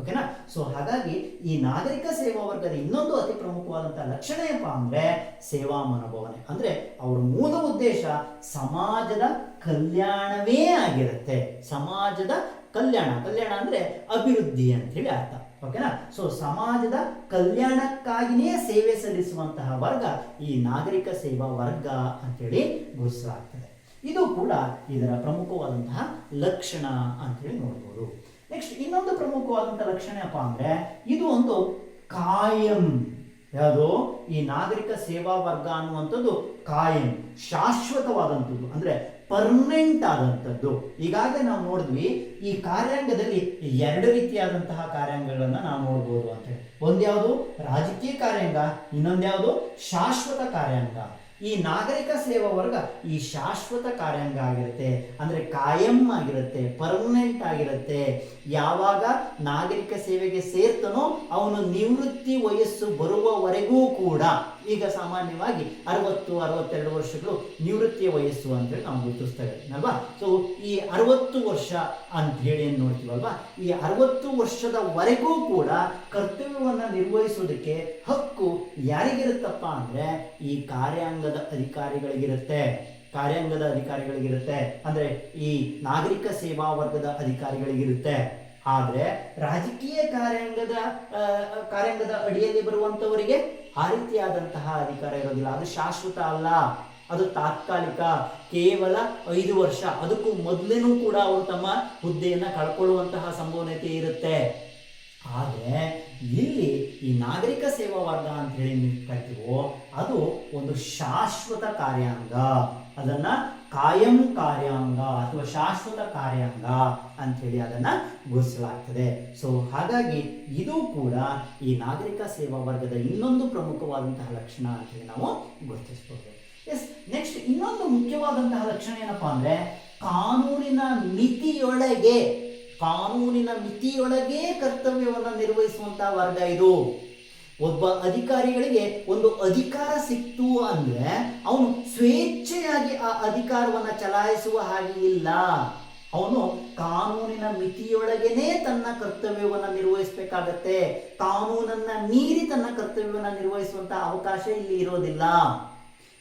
ಓಕೆನಾ ಸೊ ಹಾಗಾಗಿ ಈ ನಾಗರಿಕ ಸೇವಾ ವರ್ಗದ ಇನ್ನೊಂದು ಅತಿ ಪ್ರಮುಖವಾದಂತಹ ಲಕ್ಷಣ ಏನಪ್ಪಾ ಅಂದ್ರೆ ಸೇವಾ ಮನೋಭಾವನೆ. ಅಂದ್ರೆ ಅವರ ಮೂಲ ಉದ್ದೇಶ ಸಮಾಜದ ಕಲ್ಯಾಣವೇ ಆಗಿರುತ್ತೆ. ಸಮಾಜದ ಕಲ್ಯಾಣ. ಕಲ್ಯಾಣ ಅಂದ್ರೆ ಅಭಿವೃದ್ಧಿ ಅಂತ ಹೇಳಿ ಅರ್ಥ. ಓಕೆನಾ ಸೊ ಸಮಾಜದ ಕಲ್ಯಾಣಕ್ಕಾಗಿಯೇ ಸೇವೆ ಸಲ್ಲಿಸುವಂತಹ ವರ್ಗ ಈ ನಾಗರಿಕ ಸೇವಾ ವರ್ಗ ಅಂತೇಳಿ ಗುರುಸಲಾಗ್ತದೆ ಇದು ಕೂಡ ಇದರ ಪ್ರಮುಖವಾದಂತಹ ಲಕ್ಷಣ ಅಂತೇಳಿ ನೋಡ್ಬೋದು. ನೆಕ್ಸ್ಟ್ ಇನ್ನೊಂದು ಪ್ರಮುಖವಾದಂತಹ ಲಕ್ಷಣ ಏನಪ್ಪಾ ಅಂದ್ರೆ, ಇದು ಒಂದು ಕಾಯಂ. ಯಾವುದು? ಈ ನಾಗರಿಕ ಸೇವಾ ವರ್ಗ ಅನ್ನುವಂಥದ್ದು ಕಾಯಂ. ಶಾಶ್ವತವಾದಂಥದ್ದು. ಅಂದ್ರೆ ಪರ್ಮನೆಂಟ್ ಆದಂಥದ್ದು. ಈಗಾಗಲೇ ನಾವು ನೋಡಿದ್ವಿ, ಈ ಕಾರ್ಯಾಂಗದಲ್ಲಿ ಎರಡು ರೀತಿಯಾದಂತಹ ಕಾರ್ಯಾಂಗಗಳನ್ನ ನಾವು ನೋಡ್ಬೋದು ಅಂತ ಒಂದ್ಯಾವುದು ರಾಜಕೀಯ ಕಾರ್ಯಾಂಗ ಇನ್ನೊಂದ್ಯಾವುದು ಶಾಶ್ವತ ಕಾರ್ಯಾಂಗ. ಈ ನಾಗರಿಕ ಸೇವಾ ವರ್ಗ ಈ ಶಾಶ್ವತ ಕಾರ್ಯಾಂಗ ಆಗಿರುತ್ತೆ. ಅಂದ್ರೆ ಕಾಯಂ ಆಗಿರುತ್ತೆ, ಪರ್ಮನೆಂಟ್ ಆಗಿರುತ್ತೆ. ಯಾವಾಗ ನಾಗರಿಕ ಸೇವೆಗೆ ಸೇರ್ತನೋ, ಅವನು ನಿವೃತ್ತಿ ವಯಸ್ಸು ಬರುವವರೆಗೂ ಕೂಡ ಈಗ ಸಾಮಾನ್ಯವಾಗಿ ಅರವತ್ತು, ಅರವತ್ತೆರಡು ವರ್ಷಗಳು ನಿವೃತ್ತಿಯ ವಯಸ್ಸು ಅಂತೇಳಿ ನಾವು ಗುರುತಿಸ್ತೇವೆ ಅಲ್ವಾ? ಸೊ ಈ ಅರವತ್ತು ವರ್ಷ ಅಂತ ಹೇಳಿ ಏನು ನೋಡ್ತೀವಲ್ವಾ ಈ ಅರವತ್ತು ವರ್ಷದವರೆಗೂ ಕೂಡ ಕರ್ತವ್ಯವನ್ನು ನಿರ್ವಹಿಸೋದಕ್ಕೆ ಹಕ್ಕು ಯಾರಿಗಿರುತ್ತಪ್ಪ ಅಂದರೆ ಈ ಕಾರ್ಯಾಂಗದ ಅಧಿಕಾರಿಗಳಿಗಿರುತ್ತೆ. ಕಾರ್ಯಾಂಗದ ಅಧಿಕಾರಿಗಳಿಗಿರುತ್ತೆ. ಅಂದ್ರೆ ಈ ನಾಗರಿಕ ಸೇವಾ ವರ್ಗದ ಅಧಿಕಾರಿಗಳಿಗಿರುತ್ತೆ. ಆದ್ರೆ ರಾಜಕೀಯ ಕಾರ್ಯಾಂಗದ ಕಾರ್ಯಾಂಗದ ಅಡಿಯಲ್ಲಿ ಬರುವಂತವರಿಗೆ ಆ ರೀತಿಯಾದಂತಹ ಅಧಿಕಾರ ಇರೋದಿಲ್ಲ. ಅದು ಶಾಶ್ವತ ಅಲ್ಲ. ಅದು ತಾತ್ಕಾಲಿಕ, ಕೇವಲ ಐದು ವರ್ಷ. ಅದಕ್ಕೂ ಮೊದಲೇನೂ ಕೂಡ ಅವರು ತಮ್ಮ ಹುದ್ದೆಯನ್ನು ಕಳ್ಕೊಳ್ಳುವಂತಹ ಸಂಭವನೀಯತೆ ಇರುತ್ತೆ. ಆದರೆ ಇಲ್ಲಿ ಈ ನಾಗರಿಕ ಸೇವಾ ವರ್ಗ ಅಂತ ಹೇಳಿ ಕರಿತೀವೋ ಅದು ಒಂದು ಶಾಶ್ವತ ಕಾರ್ಯಾಂಗ. ಅದನ್ನ ಕಾಯಂ ಕಾರ್ಯಾಂಗ ಅಥವಾ ಶಾಶ್ವತ ಕಾರ್ಯಾಂಗ ಅಂತ ಹೇಳಿ ಅದನ್ನ ಗುರುತಿಸಲಾಗ್ತದೆ. ಸೊ ಹಾಗಾಗಿ ಇದು ಕೂಡ ಈ ನಾಗರಿಕ ಸೇವಾ ವರ್ಗದ ಇನ್ನೊಂದು ಪ್ರಮುಖವಾದಂತಹ ಲಕ್ಷಣ ಅಂತ ಹೇಳಿ ನಾವು ಗುರುತಿಸಬಹುದು ಎಸ್ ನೆಕ್ಸ್ಟ್ ಇನ್ನೊಂದು ಮುಖ್ಯವಾದಂತಹ ಲಕ್ಷಣ ಏನಪ್ಪಾ ಅಂದ್ರೆ ಕಾನೂನಿನ ಮಿತಿಯೊಳಗೆ ಕಾನೂನಿನ ಮಿತಿಯೊಳಗೆ ಕರ್ತವ್ಯವನ್ನು ನಿರ್ವಹಿಸುವಂತಹ ವರ್ಗ ಇದು. ಒಬ್ಬ ಅಧಿಕಾರಿಗಳಿಗೆ ಒಂದು ಅಧಿಕಾರ ಸಿಕ್ತು ಅಂದ್ರೆ ಅವನು ಸ್ವೇಚ್ಛೆಯಾಗಿ ಆ ಅಧಿಕಾರವನ್ನ ಚಲಾಯಿಸುವ ಹಾಗೆ ಇಲ್ಲ. ಅವನು ಕಾನೂನಿನ ಮಿತಿಯೊಳಗೇನೆ ತನ್ನ ಕರ್ತವ್ಯವನ್ನು ನಿರ್ವಹಿಸಬೇಕಾಗತ್ತೆ. ಕಾನೂನನ್ನ ಮೀರಿ ತನ್ನ ಕರ್ತವ್ಯವನ್ನು ನಿರ್ವಹಿಸುವಂತ ಅವಕಾಶ ಇಲ್ಲಿ ಇರೋದಿಲ್ಲ.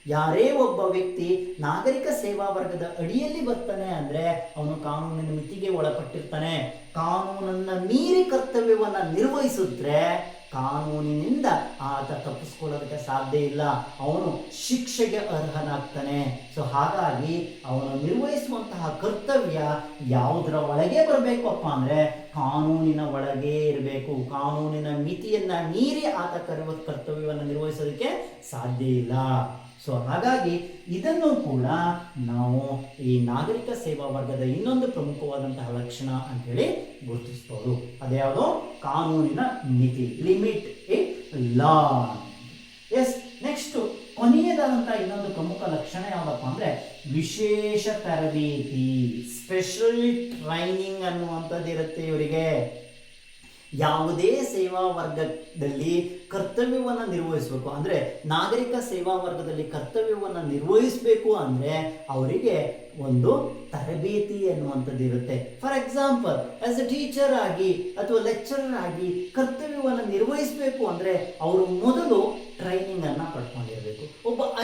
ಯಾರೇ ಒಬ್ಬ ವ್ಯಕ್ತಿ ನಾಗರಿಕ ಸೇವಾ ವರ್ಗದ ಅಡಿಯಲ್ಲಿ ಬರ್ತಾನೆ ಅಂದ್ರೆ ಅವನು ಕಾನೂನಿನ ಮಿತಿಗೆ ಒಳಪಟ್ಟಿರ್ತಾನೆ. ಕಾನೂನನ್ನ ಮೀರಿ ಕರ್ತವ್ಯವನ್ನ ನಿರ್ವಹಿಸಿದ್ರೆ ಕಾನೂನಿನಿಂದ ಆತ ತಪ್ಪಿಸ್ಕೊಳ್ಳೋದಕ್ಕೆ ಸಾಧ್ಯ ಇಲ್ಲ. ಅವನು ಶಿಕ್ಷೆಗೆ ಅರ್ಹನಾಗ್ತಾನೆ. ಸೊ ಹಾಗಾಗಿ ಅವನು ನಿರ್ವಹಿಸುವಂತಹ ಕರ್ತವ್ಯ ಯಾವುದರ ಒಳಗೆ ಬರಬೇಕಪ್ಪ ಅಂದ್ರೆ ಕಾನೂನಿನ ಒಳಗೆ ಇರಬೇಕು. ಕಾನೂನಿನ ಮಿತಿಯನ್ನು ಮೀರಿ ಆತ ಕರೆಯುವ ಕರ್ತವ್ಯವನ್ನು ನಿರ್ವಹಿಸೋದಕ್ಕೆ ಸಾಧ್ಯ ಇಲ್ಲ. ಸೊ ಹಾಗಾಗಿ ಇದನ್ನು ಕೂಡ ನಾವು ಈ ನಾಗರಿಕ ಸೇವಾ ವರ್ಗದ ಇನ್ನೊಂದು ಪ್ರಮುಖವಾದಂತಹ ಲಕ್ಷಣ ಅಂತೇಳಿ ಗುರುತಿಸಬಹುದು ಅದ್ಯಾವುದು? ಕಾನೂನಿನ ಮಿತಿ limited law. S, next ಕೊನೆಯದಾದಂತಹ ಇನ್ನೊಂದು ಪ್ರಮುಖ ಲಕ್ಷಣ ಯಾವುದಪ್ಪ ಅಂದ್ರೆ ವಿಶೇಷ ತರಬೇತಿ ಸ್ಪೆಷಲ್ ಟ್ರೈನಿಂಗ್ ಅನ್ನುವಂಥದ್ದು ಇರುತ್ತೆ ಇವರಿಗೆ. ಯಾವುದೇ ಸೇವಾ ವರ್ಗದಲ್ಲಿ ಕರ್ತವ್ಯವನ್ನು ನಿರ್ವಹಿಸಬೇಕು. ಅಂದರೆ ನಾಗರಿಕ ಸೇವಾ ವರ್ಗದಲ್ಲಿ ಕರ್ತವ್ಯವನ್ನು ನಿರ್ವಹಿಸಬೇಕು ಅಂದರೆ ಅವರಿಗೆ ಒಂದು ತರಬೇತಿ ಅನ್ನುವಂಥದ್ದು ಇರುತ್ತೆ. For example as a teacher ಆಗಿ ಅಥವಾ ಲೆಕ್ಚರರ್ ಆಗಿ ಕರ್ತವ್ಯವನ್ನು ನಿರ್ವಹಿಸಬೇಕು ಅಂದರೆ ಅವರು ಮೊದಲು ಟ್ರೈನಿಂಗನ್ನು ಪಡ್ಕೊಂಡಿರಬೇಕು.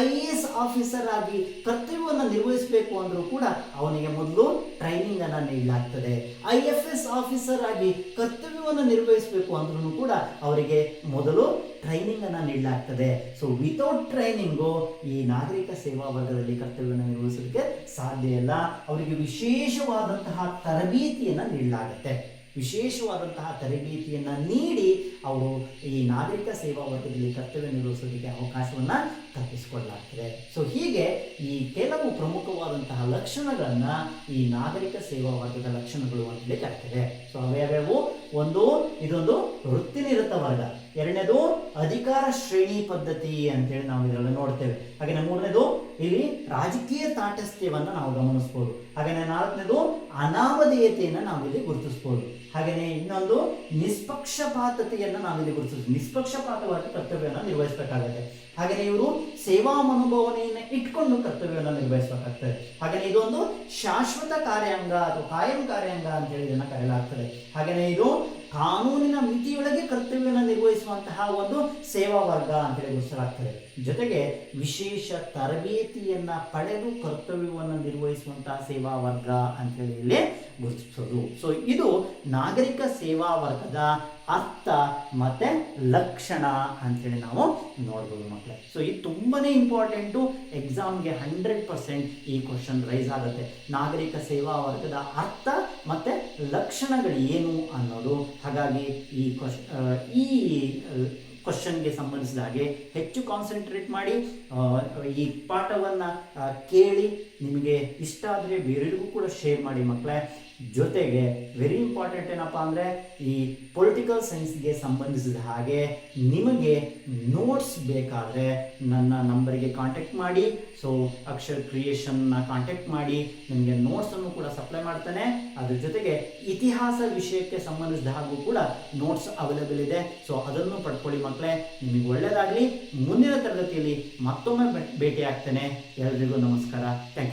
ಐ ಎ ಎಸ್ ಆಫೀಸರ್ ಆಗಿ ಕರ್ತವ್ಯವನ್ನು ನಿರ್ವಹಿಸಬೇಕು ಅಂದರೂ ಕೂಡ ಅವನಿಗೆ ಮೊದಲು ಟ್ರೈನಿಂಗ್ ಅನ್ನು ನೀಡಲಾಗ್ತದೆ. ಐ ಎಫ್ ಎಸ್ ಆಫೀಸರ್ ಆಗಿ ಕರ್ತವ್ಯವನ್ನು ನಿರ್ವಹಿಸಬೇಕು ಅಂದ್ರೂ ಕೂಡ ಅವರಿಗೆ ಮೊದಲು ಟ್ರೈನಿಂಗ್ ಅನ್ನು ನೀಡಲಾಗ್ತದೆ. ಸೊ ವಿತೌಟ್ ಟ್ರೈನಿಂಗು ಈ ನಾಗರಿಕ ಸೇವಾ ವರ್ಗದಲ್ಲಿ ಕರ್ತವ್ಯವನ್ನು ನಿರ್ವಹಿಸೋದಕ್ಕೆ ಸಾಧ್ಯ ಇಲ್ಲ. ಅವರಿಗೆ ವಿಶೇಷವಾದಂತಹ ತರಬೇತಿಯನ್ನು ನೀಡಲಾಗುತ್ತೆ. ವಿಶೇಷವಾದಂತಹ ತರಬೇತಿಯನ್ನು ನೀಡಿ ಅವರು ಈ ನಾಗರಿಕ ಸೇವಾ ವರ್ಗದಲ್ಲಿ ಕರ್ತವ್ಯ ನಿರ್ವಹಿಸೋದಕ್ಕೆ ಅವಕಾಶವನ್ನ ಕಲ್ಪಿಸಿಕೊಳ್ಳಲಾಗ್ತದೆ ಸೊ ಹೀಗೆ ಈ ಕೆಲವು ಪ್ರಮುಖವಾದಂತಹ ಲಕ್ಷಣಗಳನ್ನು ಈ ನಾಗರಿಕ ಸೇವಾ ವರ್ಗದ ಲಕ್ಷಣಗಳು ಅಂತ ಕರೀತೇವೆ ಸೊ ಅವ್ಯಾವ್ಯಾವು ಒಂದು, ಇದೊಂದು ವೃತ್ತಿನಿರತ ವರ್ಗ. ಎರಡನೇದು ಅಧಿಕಾರ ಶ್ರೇಣಿ ಪದ್ಧತಿ ಅಂತೇಳಿ ನಾವು ಇದರಲ್ಲಿ ನೋಡ್ತೇವೆ. ಹಾಗೆ ಮೂರನೇದು ಇಲ್ಲಿ ರಾಜಕೀಯ ತಾಟಸ್ಥ್ಯವನ್ನು ನಾವು ಗಮನಿಸ್ಬೋದು. ಹಾಗೆ ನಾಲ್ಕನೇದು ಅನಾಮಧೇಯತೆಯನ್ನು ನಾವು ಇಲ್ಲಿ ಗುರುತಿಸ್ಬೋದು. ಹಾಗೆಯೇ ಇನ್ನೊಂದು ನಿಷ್ಪಕ್ಷಪಾತತೆಯನ್ನು ನಾವು ಇಲ್ಲಿ ಗುರುತಿಸ್ಬೋದು. ನಿಷ್ಪಕ್ಷಪಾತವಾಗಿ ಕರ್ತವ್ಯವನ್ನು ನಿರ್ವಹಿಸಬೇಕಾಗುತ್ತೆ. ಹಾಗೆಯೇ ಇವರು ಸೇವಾ ಮನೋಭಾವನೆಯನ್ನ ಇಟ್ಕೊಂಡು ಕರ್ತವ್ಯವನ್ನು ನಿರ್ವಹಿಸಬೇಕಾಗ್ತದೆ ಹಾಗೆಯೇ ಇದೊಂದು ಶಾಶ್ವತ ಕಾರ್ಯಾಂಗ ಅಥವಾ ಕಾಯಂ ಕಾರ್ಯಾಂಗ ಅಂತ ಹೇಳಿ ಇದನ್ನ ಕರೆಯಲಾಗ್ತದೆ. ಹಾಗೆಯೇ ಇದು ಕಾನೂನಿನ ಮಿತಿಯೊಳಗೆ ಕರ್ತವ್ಯವನ್ನು ನಿರ್ವಹಿಸುವಂತಹ ಒಂದು ಸೇವಾ ವರ್ಗ ಅಂತ ಹೇಳಿ ಗುರುತಿಸಲಾಗ್ತದೆ. ಜೊತೆಗೆ ವಿಶೇಷ ತರಬೇತಿಯನ್ನು ಪಡೆದು ಕರ್ತವ್ಯವನ್ನು ನಿರ್ವಹಿಸುವಂತಹ ಸೇವಾ ವರ್ಗ ಅಂತ ಹೇಳಿ ಇಲ್ಲಿ ಗುರುತಿಸೋದು. ಸೊ ಇದು ನಾಗರಿಕ ಸೇವಾ ವರ್ಗದ ಅರ್ಥ ಮತ್ತೆ ಲಕ್ಷಣ ಅಂತೇಳಿ ನಾವು ನೋಡ್ಬೋದು ಮಕ್ಕಳೇ ಸೊ ಇದು ತುಂಬಾನೇ ಇಂಪಾರ್ಟೆಂಟು ಎಕ್ಸಾಮ್ಗೆ ಹಂಡ್ರೆಡ್ ಪರ್ಸೆಂಟ್ ಈ ಕ್ವಶನ್ ರೈಸ್ ಆಗುತ್ತೆ. ನಾಗರಿಕ ಸೇವಾ ವರ್ಗದ ಅರ್ಥ ಮತ್ತೆ ಲಕ್ಷಣಗಳು ಏನು ಅನ್ನೋದು. ಹಾಗಾಗಿ ಈ ಕ್ವಶ್ ಈ ಕ್ವಶನ್ಗೆ ಸಂಬಂಧಿಸಿದ ಹಾಗೆ ಹೆಚ್ಚು ಕಾನ್ಸಂಟ್ರೇಟ್ ಮಾಡಿ ಈ ಪಾಠವನ್ನು ಕೇಳಿ ನಿಮಗೆ ಇಷ್ಟ ಆದರೆ ಬೇರೆಯವರಿಗೂ ಕೂಡ ಶೇರ್ ಮಾಡಿ ಮಕ್ಕಳೇ ಜೊತೆಗೆ ವೆರಿ ಇಂಪಾರ್ಟೆಂಟ್ ಏನಪ್ಪ ಅಂದರೆ ಈ ಪೊಲಿಟಿಕಲ್ ಸೈನ್ಸ್ಗೆ ಸಂಬಂಧಿಸಿದ ಹಾಗೆ ನಿಮಗೆ ನೋಟ್ಸ್ ಬೇಕಾದರೆ ನನ್ನ ನಂಬರಿಗೆ ಕಾಂಟ್ಯಾಕ್ಟ್ ಮಾಡಿ. ಸೊ ಅಕ್ಷರ್ ಕ್ರಿಯೇಷನ್ನ ಕಾಂಟ್ಯಾಕ್ಟ್ ಮಾಡಿ. ನಿಮಗೆ ನೋಟ್ಸನ್ನು ಕೂಡ ಸಪ್ಲೈ ಮಾಡ್ತಾನೆ. ಅದ್ರ ಜೊತೆಗೆ ಇತಿಹಾಸ ವಿಷಯಕ್ಕೆ ಸಂಬಂಧಿಸಿದ ಹಾಗೂ ಕೂಡ ನೋಟ್ಸ್ ಅವೈಲೇಬಲ್ ಇದೆ. ಸೊ ಅದನ್ನು ಪಡ್ಕೊಳ್ಳಿ ಮಕ್ಕಳೇ ನಿಮಗೆ ಒಳ್ಳೆಯದಾಗಲಿ ಮುಂದಿನ ತರಗತಿಯಲ್ಲಿ ಮತ್ತೊಮ್ಮೆ ಭೇಟಿ ಆಗ್ತೇನೆ ಎಲ್ರಿಗೂ ನಮಸ್ಕಾರ. Thank you